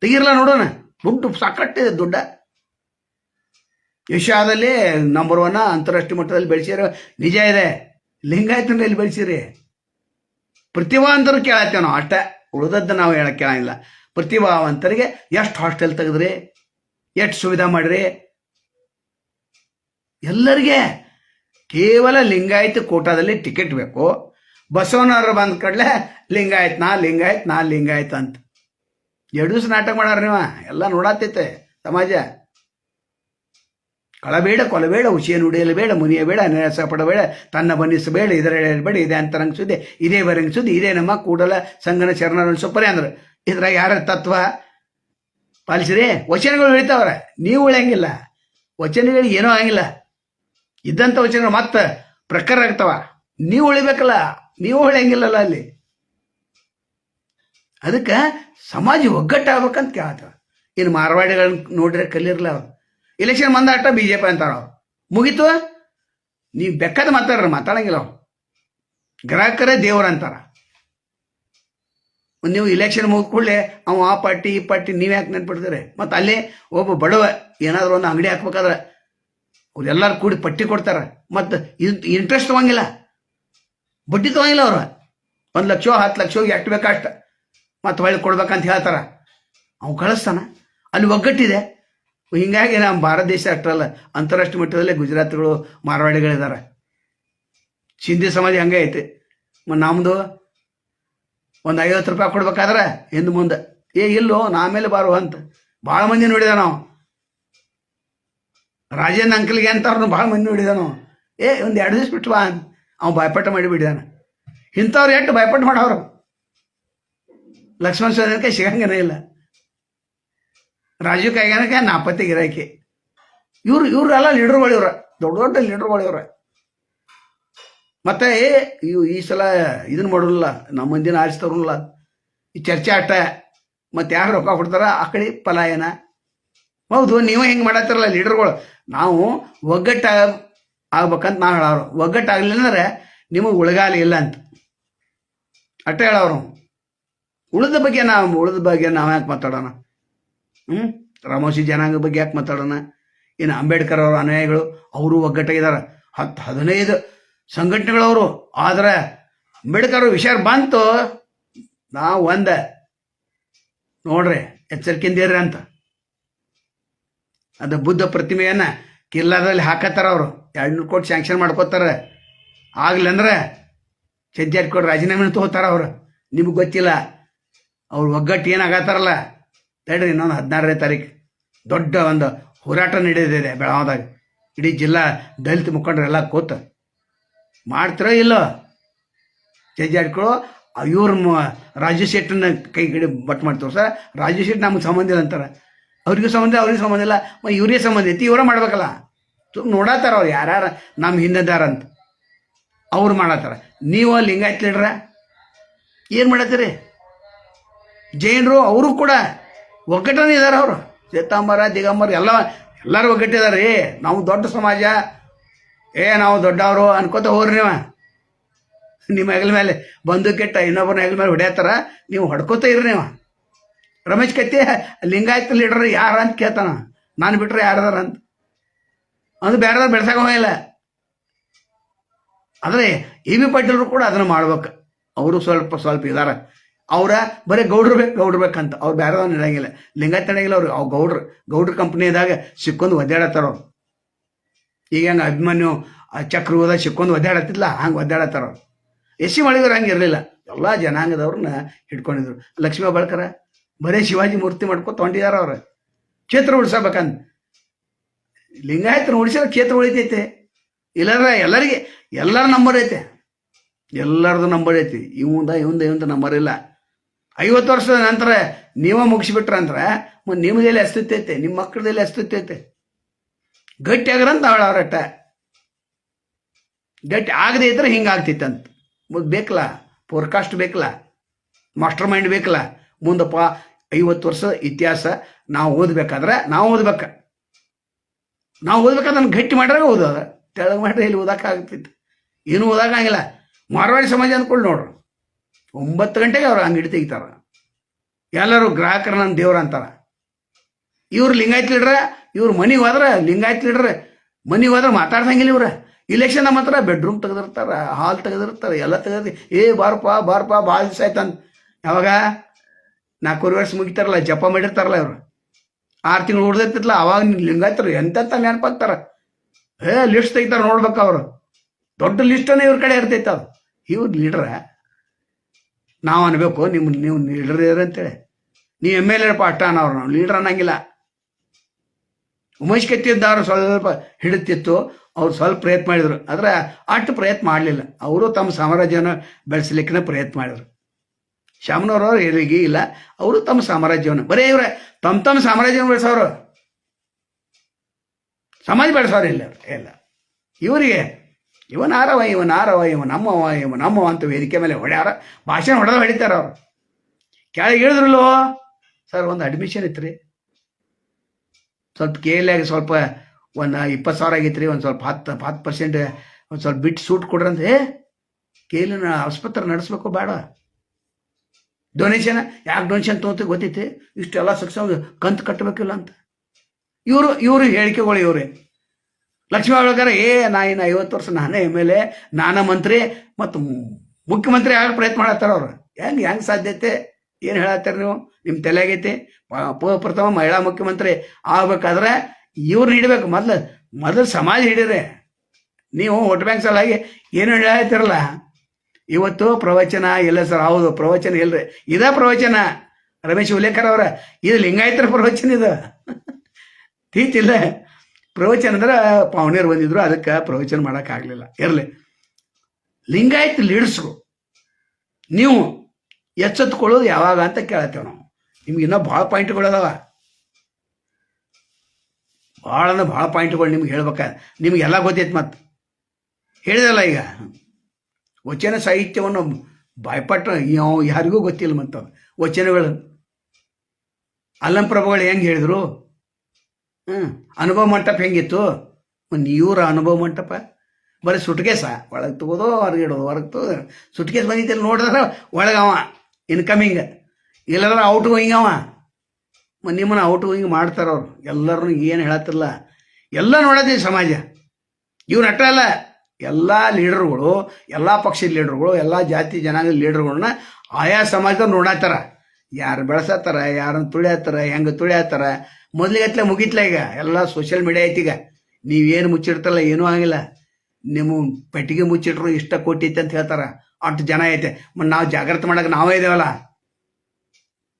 ತೆಗಿರಲ್ಲ ನೋಡೋಣ. ದುಡ್ಡು ಸಾಕಟ್ಟಿದೆ ದುಡ್ಡ. ಏಷ್ಯಾದಲ್ಲಿ ನಂಬರ್ ಒನ್ ಅಂತಾರಾಷ್ಟ್ರೀಯ ಮಟ್ಟದಲ್ಲಿ ಬೆಳೆಸಿರೋ, ನಿಜ ಇದೆ. ಲಿಂಗಾಯತನಲ್ಲಿ ಬೆಳೆಸಿರಿ. ಪ್ರತಿಭಾವಂತರು ಕೇಳತ್ತೇವೆ ನಾವು. ಅಷ್ಟೇ ಉಳಿದದ್ದು ನಾವು ಹೇಳಕ್ ಕೇಳಂಗಿಲ್ಲ. ಪ್ರತಿಭಾವಂತರಿಗೆ ಎಷ್ಟು ಹಾಸ್ಟೆಲ್ ತೆಗೆದ್ರಿ? ಎಷ್ಟು ಸುವಿಧಾ ಮಾಡಿರಿ? ಎಲ್ಲರಿಗೆ ಕೇವಲ ಲಿಂಗಾಯತ ಕೋಟಾದಲ್ಲಿ ಟಿಕೆಟ್ ಬೇಕು. ಬಸವನವರು ಬಂದ ಕಡಲೆ ಲಿಂಗಾಯತ್, ನಾ ಲಿಂಗಾಯತ್ ನಾ ಲಿಂಗಾಯತ್ ಅಂತ. ಎರಡು ದಿವಸ ನಾಟಕ ಮಾಡಾರ ನೀವ? ಎಲ್ಲ ನೋಡಾತೈತೆ ಸಮಾಜ. ಕಳಬೇಡ, ಕೊಲಬೇಡ ಮುನಿಯ ಬೇಡ ನಿರಾಸ ಪಡಬೇಡ, ತನ್ನ ಬನ್ನಿಸಬೇಡ ಇದರ ಬೇಡ, ಇದೇ ಅಂತರಂಗಿಸುದೆ ಇದೇ ಬರಂಗಿಸುದು ಇದೇ ನಮ್ಮ ಕೂಡಲ ಸಂಗನ ಶರಣರ ಸೊಪ್ಪರೆ ಅಂದ್ರೆ. ಇದ್ರಾಗ ಯಾರ ತತ್ವ? ಪಾಲಿಸಿರಿ, ವಚನಗಳು ಹೇಳ್ತಾವ್ರ, ನೀವು ಉಳಿಯಂಗಿಲ್ಲ ವಚನಗಳು ಏನೂ ಆಗಿಲ್ಲ ಇದ್ದಂಥ ವಚನಗಳು ಮತ್ತೆ ಪ್ರಕಾರ ಆಗ್ತಾವ. ನೀವು ಉಳಿಬೇಕಲ್ಲ ನೀವು ಉಳಿಯಂಗಿಲ್ಲಲ್ಲ ಅಲ್ಲಿ. ಅದಕ್ಕೆ ಸಮಾಜ ಒಗ್ಗಟ್ಟಾಗಬೇಕಂತ ಕೇಳ್ತಾವ ಇನ್ನು ಮಾರ್ವಾಡಿಗಳನ್ನ ನೋಡ್ರೆ ಕಲಿರಲ್ಲ ಅವ್ರು. ಇಲೆಕ್ಷನ್ ಬಂದಾಟ ಬಿ ಜೆ ಪಿ ಅಂತಾರ. ಅವ್ರು ಮುಗೀತು? ನೀವು ಬೆಕ್ಕದ ಮಾತಾಡ್ರ, ಮಾತಾಡಂಗಿಲ್ಲ ಅವ್ರು. ಗ್ರಾಹಕರೇ ದೇವ್ರ ಅಂತಾರ. ನೀವು ಇಲೆಕ್ಷನ್ ಮುಗಿದ ಕೂಡಲೇ ಅವ ಆ ಪಾರ್ಟಿ, ಈ ಪಾರ್ಟಿ, ನೀವು ಯಾಕೆ ನೆನ್ಪಿಡ್ತೀರಿ? ಮತ್ತು ಅಲ್ಲೇ ಒಬ್ಬ ಬಡವ ಏನಾದರೂ ಒಂದು ಅಂಗಡಿ ಹಾಕ್ಬೇಕಾದ್ರೆ ಅವ್ರೆಲ್ಲರೂ ಕೂಡಿ ಪಟ್ಟಿ ಕೊಡ್ತಾರೆ. ಮತ್ತು ಇದು ಇಂಟ್ರೆಸ್ಟ್ ತೊಗೊಂಗಿಲ್ಲ. ಬಡ್ಡಿ ತೊಗೊಂಗಿಲ್ಲ ಅವರು. ಒಂದು ಲಕ್ಷ, ಹತ್ತು ಲಕ್ಷ ಎಷ್ಟು ಅಷ್ಟು. ಮತ್ತು ಹೊಳ್ಳಿ ಕೊಡ್ಬೇಕಂತ ಹೇಳ್ತಾರ. ಅವು ಕಳಿಸ್ತಾನ. ಅಲ್ಲಿ ಒಗ್ಗಟ್ಟಿದೆ. ಹಿಂಗಾಗಿ ನಮ್ಮ ಭಾರತ ದೇಶ ಅಷ್ಟಲ್ಲ ಅಂತಾರಾಷ್ಟ್ರೀಯ ಮಟ್ಟದಲ್ಲೇ ಗುಜರಾತ್ಗಳು ಮಾರವಾಡಿಗಳಿದ್ದಾರೆ ಸಿಂಧಿ ಸಮಾಜ ಹಂಗೆ ಐತೆ. ನಮ್ಮದು ಒಂದು ಐವತ್ತು ರೂಪಾಯಿ ಕೊಡ್ಬೇಕಾದ್ರೆ ಹಿಂದೆ ಮುಂದೆ. ಏ, ಇಲ್ಲೋ, ನಾ ಮೇಲೆ ಬಾರು ಅಂತ. ಭಾಳ ಮಂದಿ ನೋಡಿದ ನಾವು. ರಾಜೇಂದ್ರ ಅಂಕಲ್ಗೆ ಅಂತಾರನು ಭಾಳ ಮಂದಿ ನೋಡಿದ ನಾವು. ಏ, ಒಂದು ಎರಡು ದಿವಸ ಬಿಟ್ಟು ಬಾ ಅವ್ನು ಭಯಪಟ್ಟ ಮಾಡಿ ಬಿಡಿದಾನ ಇಂಥವ್ರು ಎಷ್ಟು ಭಯಪಟ್ಟು ಮಾಡವ್ರು? ಲಕ್ಷ್ಮಣ ಸ್ವಾಮಿ ಸಿಗಂಗನೇ ಇಲ್ಲ. ರಾಜೀವ್ ಕೈಗಾನಕ್ಕೆ ನಾಪತ್ತೆ ಗಿರಾಕಿ. ಇವ್ರು ಇವ್ರೆಲ್ಲ ಲೀಡರ್ಗಳು ಇವ್ರ ದೊಡ್ಡ ದೊಡ್ಡ ಲೀಡರ್ಗಳು ಇವ್ರ ಮತ್ತೆ ಇವು ಈ ಸಲ ಇದನ್ನ ಮಾಡೋಲ್ಲ ನಮ್ಮ ಮಂದಿನ ಆರಿಸ್ತವ್ರಲ್ಲ. ಈ ಚರ್ಚೆ ಆಟ, ಮತ್ತೆ ಯಾರು ರೊಕ್ಕ ಕೊಡ್ತಾರ, ಆ ಕಡೆ ಪಲಾಯನ. ಹೌದು, ನೀವೇ ಹೆಂಗೆ ಮಾಡತ್ತಿರಲ್ಲ ಲೀಡರ್ಗಳು ನಾವು ಒಗ್ಗಟ್ಟ ಆಗ್ಬೇಕಂತ ನಾವು ಹೇಳೋರು. ಒಗ್ಗಟ್ಟಾಗಲಿಲ್ಲ ಅಂದ್ರೆ ನಿಮಗೆ ಉಳಗಾಲ ಇಲ್ಲ ಅಂತ. ಅಟ್ಟ ಹೇಳೋರು. ಉಳಿದ ಬಗ್ಗೆ ನಾವು ಉಳಿದ ಬಗ್ಗೆ ನಾವು ಯಾಕೆ ಮಾತಾಡೋಣ? ಹ್ಞೂ ರಾಮೋಶಿ ಜನಾಂಗ ಬಗ್ಗೆ ಯಾಕೆ ಮಾತಾಡೋಣ? ಇನ್ನು ಅಂಬೇಡ್ಕರ್ ಅವರ ಅನುಯಾಯಿಗಳು? ಅವರು ಒಗ್ಗಟ್ಟಾಗಿದ್ದಾರೆ ಹತ್ತು ಹದಿನೈದು ಸಂಘಟನೆಗಳವರು. ಆದರೆ ಅಂಬೇಡ್ಕರ್ ವಿಷಯ ಬಂತು. ನಾವು ಒಂದ. ನೋಡ್ರಿ ಎಚ್ಚರಿಕೆಯಿಂದಿರ್ರಿ ಅಂತ. ಅದು ಬುದ್ಧ ಪ್ರತಿಮೆಯನ್ನು ಕಿಲ್ಲಾದಲ್ಲಿ ಹಾಕತ್ತಾರ ಅವರು. ಎರಡ್ನೂರು ಕೋಟಿ ಸ್ಯಾಂಕ್ಷನ್ ಮಾಡ್ಕೋತಾರೆ. ಆಗ್ಲಂದ್ರೆ ಕೊಟ್ಟು ರಾಜೀನಾಮೆ ತಗೋತಾರ ಅವರು. ನಿಮ್ಗೆ ಗೊತ್ತಿಲ್ಲ. ಅವ್ರು ಒಗ್ಗಟ್ಟು ಏನಾಗತ್ತಾರಲ್ಲ ತಡ್ರಿ ಇನ್ನೊಂದು ಹದಿನಾರನೇ ತಾರೀಕು ದೊಡ್ಡ ಒಂದು ಹೋರಾಟ ನಡೆದಿದೆ ಬೆಳಗಾವದಾಗ. ಇಡೀ ಜಿಲ್ಲಾ ದಲಿತ ಮುಖಂಡರೆಲ್ಲ ಕೂತ. ಮಾಡ್ತಿರೋ ಇಲ್ಲೋ? ಜಜ್ಜಾಡ್ಕೊಳ್ಳೋ ಇವ್ರ ರಾಜು ಶೆಟ್ಟನ್ನ ಕೈ ಕಡೆ ಬಟ್ ಮಾಡ್ತೀವಿ ಸರ್? ರಾಜು ಶೆಟ್ ನಮ್ಗೆ ಸಂಬಂಧ ಇಲ್ಲ ಅಂತಾರೆ. ಅವ್ರಿಗೂ ಸಂಬಂಧ ಅವ್ರಿಗೂ ಸಂಬಂಧ ಇಲ್ಲ. ಇವ್ರಿಗೆ ಸಂಬಂಧ ಐತಿ, ಇವರೇ ಮಾಡ್ಬೇಕಲ್ಲ. ಸುಮ್ ನೋಡತ್ತಾರ ಅವ್ರು ಯಾರ್ಯಾರ ನಮ್ಮ ಹಿಂದಿದಾರ ಅಂತ. ಅವ್ರು ಮಾಡತ್ತಾರ. ನೀವು ಲಿಂಗಾಯತ್ ಲೀಡ್ರ? ಏನು ಮಾಡತ್ತೀರಿ? ಜೈನರು, ಅವರು ಕೂಡ ಒಗ್ಗಟ್ಟನೇ ಇದ್ದಾರೆ ಅವರು. ಶ್ವೇತಾಂಬರ ದಿಗಂಬರ, ಎಲ್ಲ, ಎಲ್ಲರೂ ಒಗ್ಗಟ್ಟಿದ್ದಾರೆ ರೀ ನಾವು ದೊಡ್ಡ ಸಮಾಜ. ಏ, ನಾವು ದೊಡ್ಡವರು ಅನ್ಕೋತ ಹೋಗ್ರಿ ನೀವು. ನಿಮ್ಮ ಹೆಗಲ ಮೇಲೆ ಬಂದು ಕೆಟ್ಟ ಇನ್ನೊಬ್ಬರ ಹೆಗಲ ಮೇಲೆ ಹೊಡೆಯತ್ತಾರ ನೀವು ಹೊಡ್ಕೋತ ಇರ್ರಿ ನೀವು. ರಮೇಶ್ ಕತ್ತಿ, ಲಿಂಗಾಯತ ಲೀಡರ್ ಯಾರ ಅಂತ ಕೇಳ್ತಾನ. ನಾನು ಬಿಟ್ರೆ ಯಾರದಾರ ಅಂತ. ಅದು ಬೇರೆದಾರು ಬೆಳೆಸಾಕ ಇಲ್ಲ. ಆದರೆ ಇ ಬಿ ಪಾಟೀಲರು ಕೂಡ ಅದನ್ನು ಮಾಡ್ಬೇಕು. ಅವರು ಸ್ವಲ್ಪ ಸ್ವಲ್ಪ ಇದಾರೆ. ಅವರ ಬರೀ ಗೌಡ್ರು ಬೇಕು, ಗೌಡ್ರು ಬೇಕಂತ ಅವ್ರು ಬೇರೆದವ್ರು ನಡೆಯಂಗಿಲ್ಲ. ಲಿಂಗಾಯತ್ ನಡೆಯಂಗಿಲ್ಲ ಅವ್ರು. ಅವ್ರು ಗೌಡ್ರು, ಗೌಡ್ರ ಕಂಪ್ನಿದಾಗ ಸಿಕ್ಕೊಂಡು ಒದ್ದಾಡತ್ತಾರ ಅವ್ರು. ಈಗ ಹಂಗೆ ಅಭಿಮನ್ಯು ಚಕ್ರ ಹೋದ ಸಿಕ್ಕೊಂಡು ಒದ್ದಾಡತ್ತಿಲ್ಲ ಹಂಗೆ ಒದ್ದಾಡತ್ತಾರ ಅವ್ರು. ಎಸ್ ಸಿ ಮಾಡಿದ್ರು ಹಂಗೆ ಇರಲಿಲ್ಲ. ಎಲ್ಲ ಜನಾಂಗದವ್ರನ್ನ ಹಿಡ್ಕೊಂಡಿದ್ರು. ಲಕ್ಷ್ಮೀ ಬಳಕರ, ಬರೀ ಶಿವಾಜಿ ಮೂರ್ತಿ ಮಾಡ್ಕೊಂಡು ಹೊಂಟಿದಾರ ಅವ್ರು. ಕ್ಷೇತ್ರ ಉಳಿಸಬೇಕಂತ ಲಿಂಗಾಯತನ ಉಳಿಸಿದ್ರೆ ಕ್ಷೇತ್ರ ಉಳಿತೈತೆ. ಇಲ್ಲಾರ ಎಲ್ಲರಿಗೆ, ಎಲ್ಲರ ನಂಬರ್ ಐತೆ. ಎಲ್ಲರದು ನಂಬರ್ ಐತಿ. ಇವಂದ ಇವಂದ ಇವಂದ ನಂಬರ್ ಇಲ್ಲ. ಐವತ್ತು ವರ್ಷದ ನಂತರ ನೀವೇ ಮುಗಿಸ್ಬಿಟ್ರಂದ್ರೆ ನಿಮ್ಮದೆಲ್ಲಿ ಅಸ್ತಿತ್ವ ಐತೆ ನಿಮ್ಮ ಮಕ್ಕಳದಲ್ಲಿ ಅಸ್ತಿತ್ವ ಐತೆ? ಗಟ್ಟಿ ಆಗ್ರಂತ ಅವರಟ್ಟ. ಗಟ್ಟಿ ಆಗದೆ ಇದ್ರೆ ಹಿಂಗಾಗ್ತಿತ್ತಂತ ಮುಂದೆ ಬೇಕಲ್ಲ ಫೋರ್ಕಾಸ್ಟ್ ಬೇಕಲ್ಲ ಮಾಸ್ಟರ್ ಮೈಂಡ್ ಬೇಕಲ್ಲ. ಮುಂದಪ್ಪ ಐವತ್ತು ವರ್ಷ ಇತಿಹಾಸ, ನಾವು ಓದ್ಬೇಕಾದ್ರೆ ನಾವು ಓದ್ಬೇಕು. ನಾವು ಓದ್ಬೇಕಾದ್ರೆ ಗಟ್ಟಿ ಮಾಡ್ರೆ ಓದೋದ. ತೆಳಗೆ ಮಾಡ್ರೆ ಇಲ್ಲಿ ಓದೋಕ್ಕಾಗ್ತಿತ್ತು ಏನು ಓದೋಕ್ಕಾಗಿಲ್ಲ ಮಾರ್ವಾಡಿ ಸಮಾಜ ಅಂದ್ಕೊಳ್ಳಿ ನೋಡ್ರು. ಒಂಬತ್ತು ಗಂಟೆಗೆ ಅವ್ರು ಅಂಗಡಿ ತೆಗಿತಾರ. ಎಲ್ಲರೂ ಗ್ರಾಹಕರ ನನ್ನ ದೇವ್ರ ಅಂತಾರ. ಇವ್ರು ಲಿಂಗಾಯತ್ ಲೀಡ್ರ, ಇವ್ರು ಮನೆಗೆ ಹೋದ್ರೆ ಲಿಂಗಾಯತ್ ಲೀಡ್ರ, ಮನೆಗೆ ಹೋದ್ರೆ ಮಾತಾಡ್ದಂಗಿಲ್ಲ ಇವ್ರ. ಇಲೆಕ್ಷನ್ ನಮ್ಮ ಹತ್ರ ಬೆಡ್ರೂಮ್ ತೆಗೆದಿರ್ತಾರ ಹಾಲ್ ತೆಗೆದಿರ್ತಾರೆ, ಎಲ್ಲ ತೆಗೆದು, ಏ ಬಾರಪ್ಪ ಬಾರಪ್ಪ ಭಾಳ ದಿವಸ ಆಯ್ತಂತ ಯಾವಾಗ? ನಾಲ್ಕೂರು ವರ್ಷ ಮುಗಿತಾರಲ್ಲ, ಜಪ ಮಾಡಿರ್ತಾರಲ್ಲ ಇವರು. ಆರು ತಿಂಗಳು ಉಳ್ದಿರ್ತಿತ್ತಲ್ಲ ಅವಾಗ ಲಿಂಗಾಯತರು ಎಂತ ನೆನಪಾಗ್ತಾರ? ಏ ಲಿಸ್ಟ್ ತೆಗಿತಾರೆ ನೋಡ್ಬೇಕು ಅವರು. ದೊಡ್ಡ ಲಿಸ್ಟನ್ನು ಇವ್ರ ಕಡೆ ಇರ್ತೈತೆ ಅದು. ಇವ್ರು ಲೀಡ್ರ ನಾವು ಅನ್ಬೇಕು ನಿಮ್ಮ ನೀವು ಲೀಡರ್ ಅಂತೇಳಿ. ನೀವು ಎಂ ಎಲ್ ಎ ಪಾಠ ಅನ್ನೋರು ನಾವು ಲೀಡರ್ ಅನ್ನಂಗಿಲ್ಲ. ಉಮೇಶ್ ಕೆತ್ತಿದ್ದವ್ರು ಸ್ವಲ್ಪ ಹಿಡಿತಿತ್ತು ಅವ್ರು ಸ್ವಲ್ಪ ಪ್ರಯತ್ನ ಮಾಡಿದ್ರು. ಆದ್ರೆ ಅಷ್ಟು ಪ್ರಯತ್ನ ಮಾಡಲಿಲ್ಲ. ಅವರು ತಮ್ಮ ಸಾಮ್ರಾಜ್ಯನ ಬೆಳೆಸಲಿಕ್ಕೆ ಪ್ರಯತ್ನ ಮಾಡಿದ್ರು. ಶಾಮನವ್ರವ್ರು ಎಲ್ಲಿಗೆ ಇಲ್ಲ ಅವರು ತಮ್ಮ ಸಾಮ್ರಾಜ್ಯವನ್ನು ಬರೀ ಇವ್ರೆ ತಮ್ಮ ತಮ್ಮ ಸಾಮ್ರಾಜ್ಯವನ್ನು ಬೆಳೆಸೋರು. ಸಮಾಜ ಬೆಳೆಸೋರು ಇಲ್ಲ ಅವ್ರು, ಇಲ್ಲ. ಇವರಿಗೆ ಇವನ್ ಇವನಾರವ ಇವನ್ ಆರವ ಇವ ನಮ್ಮವ ಇವ ನಮ್ಮವ ಅಂತ ವೇದಿಕೆ ಮೇಲೆ ಹೊಡ್ಯಾರ ಭಾಷಣ ಹೊಡೆದ ಹೊಡಿತಾರ ಅವ್ರು. ಕೆಳಗೆ ಇಳಿದ್ರಲ್ಲೋ ಸರ್, ಒಂದು ಅಡ್ಮಿಷನ್ ಇತ್ತು ರೀ ಸ್ವಲ್ಪ ಕೆ ಎಲ್ ಸ್ವಲ್ಪ ಒಂದು ಇಪ್ಪತ್ತು ಸಾವಿರ ಆಗೈತೆ ರೀ, ಒಂದು ಸ್ವಲ್ಪ ಹತ್ತು ಹತ್ತು ಪರ್ಸೆಂಟ್ ಒಂದು ಸ್ವಲ್ಪ ಬಿಟ್ಟು ಸೂಟ್ ಕೊಡ್ರಿ ಅಂತ ಏ ಕೆ ಎಲ್ ಆಸ್ಪತ್ರೆ ನಡೆಸ್ಬೇಕು ಬೇಡ. ಡೊನೇಷನ್ ಯಾಕೆ ಡೊನೇಷನ್ ತೊಗೊತೀವಿ ಗೊತ್ತೈತಿ? ಇಷ್ಟೆಲ್ಲ ಸಕ್ಸ ಕಂತು ಕಟ್ಟಬೇಕಿಲ್ಲ ಅಂತ. ಇವರು ಇವರು ಹೇಳಿಕೆಗಳು ಇವರೇ. ಲಕ್ಷ್ಮೀ ಆಳ್ಗಾರ ಏ, ನಾ ಇನ್ನು ಐವತ್ತು ವರ್ಷ ನಾನೇ ಎಂ ಎಲ್ ಎ ನಾನ ಮಂತ್ರಿ, ಮತ್ತು ಮುಖ್ಯಮಂತ್ರಿ ಆಗ ಪ್ರಯತ್ನ ಮಾಡತ್ತಾರ ಅವ್ರು. ಹೆಂಗೆ ಹೆಂಗೆ ಸಾಧ್ಯತೆ ಏನು ಹೇಳತ್ತೀರಿ ನೀವು? ನಿಮ್ಮ ತಲೆ ಆಗೈತಿ ಪ್ರಥಮ ಮಹಿಳಾ ಮುಖ್ಯಮಂತ್ರಿ ಆಗ್ಬೇಕಾದ್ರೆ ಇವ್ರು ಹಿಡಿಬೇಕು. ಮೊದಲು ಮೊದಲು ಸಮಾಜ ಹಿಡೀರಿ. ನೀವು ವೋಟ್ ಬ್ಯಾಂಕ್ ಸಲಾಗಿ ಏನು ಹೇಳತ್ತಿರಲ್ಲ ಇವತ್ತು ಪ್ರವಚನ ಇಲ್ಲ ಸರ್. ಹೌದು, ಪ್ರವಚನ ಇಲ್ರಿ. ಇದೇ ಪ್ರವಚನ. ರಮೇಶ್ ಉಲೇಕರ್ ಅವರ. ಇದು ಲಿಂಗಾಯತರ ಪ್ರವಚನ ಇದು. [laughs] ತೀತಿಲ್ಲ ಪ್ರವಚನ ಅಂದ್ರೆ ಪಾವನೇರು ಬಂದಿದ್ರು, ಅದಕ್ಕೆ ಪ್ರವಚನ ಮಾಡೋಕ್ಕಾಗಲಿಲ್ಲ ಇರಲಿ. ಲಿಂಗಾಯತ್ ಲೀಡ್ಸ್ರು, ನೀವು ಎಚ್ಚೆತ್ಕೊಳ್ಳೋದು ಯಾವಾಗ ಅಂತ ಕೇಳತ್ತೇವೆ ನಾವು. ನಿಮ್ಗೆ ಇನ್ನೂ ಭಾಳ ಪಾಯಿಂಟ್ಗಳು ಅದಾವ. ಭಾಳ ಅಂದ್ರೆ ಭಾಳ ಪಾಯಿಂಟ್ಗಳು ನಿಮ್ಗೆ ಹೇಳ್ಬೇಕಾ. ನಿಮಗೆಲ್ಲ ಗೊತ್ತೈತೆ ಮತ್ತೆ ಹೇಳಿದಲ್ಲ ಈಗ. ವಚನ ಸಾಹಿತ್ಯವನ್ನು ಬಾಯ್ಪಟ್ಟ ಯಾವ ಯಾರಿಗೂ ಗೊತ್ತಿಲ್ಲ ಮತ್ತು ವಚನಗಳು. ಅಲ್ಲಂಪ್ರಭುಗಳು ಹೆಂಗೆ ಹೇಳಿದ್ರು? ಹ್ಞೂ ಅನುಭವ ಮಂಟಪ ಹೆಂಗಿತ್ತು? ಒಂದು ಇವರ ಅನುಭವ ಮಂಟಪ. ಬರೀ ಸುಟ್ಕೇಸ. ಒಳಗೆ ತಗೋದು ಹೊರಗೆ ಇಡೋದು ಹೊರಗೆ ತಗೋದು ಸುಟ್ಕೇಸ್ ಬಂದಿದ್ದಲ್ಲಿ ನೋಡಿದ್ರೆ ಒಳಗೆ ಅವ ಇನ್ಕಮಿಂಗ್ ಇಲ್ಲದ್ರೆ ಔಟ್ ಗೋಯಿಂಗ್ ಅವ. ನಿಮ್ಮನ್ನು ಔಟ್ ಗೋಯಿಂಗ್ ಮಾಡ್ತಾರ ಅವ್ರು. ಎಲ್ಲರೂ ಏನು ಹೇಳತ್ತಿಲ್ಲ ಎಲ್ಲ ನೋಡದಿ ಸಮಾಜ. ಇವ್ರು ಅಟ್ಟ ಅಲ್ಲ. ಎಲ್ಲ ಲೀಡರ್ಗಳು ಎಲ್ಲ ಪಕ್ಷದ ಲೀಡರ್ಗಳು ಎಲ್ಲ ಜಾತಿ ಜನಾಂಗದ ಲೀಡರ್ಗಳನ್ನ ಆಯಾ ಸಮಾಜದವ್ರು ನೋಡತ್ತಾರ. ಯಾರು ಬೆಳೆಸತ್ತಾರ ಯಾರನ್ನ ತುಳಿಯತ್ತಾರ, ಹೆಂಗೆ ತುಳಿಯತ್ತಾರ? ಮೊದಲಿಗತ್ಲೆ ಮುಗಿತ್ಲ ಈಗ, ಎಲ್ಲ ಸೋಷಿಯಲ್ ಮೀಡಿಯಾ ಐತಿ ಈಗ. ನೀವೇನು ಮುಚ್ಚಿಡ್ತಲ್ಲ, ಏನೂ ಆಗಿಲ್ಲ. ನಿಮ್ಮ ಪೆಟ್ಟಿಗೆ ಮುಚ್ಚಿಟ್ರು ಇಷ್ಟ ಕೋಟಿ ಐತೆ ಅಂತ ಹೇಳ್ತಾರ. ಅಷ್ಟು ಜನ ಐತೆ. ಮತ್ತು ನಾವು ಜಾಗ್ರತೆ ಮಾಡಕ್ಕೆ ನಾವೇ ಇದೇವಲ್ಲ.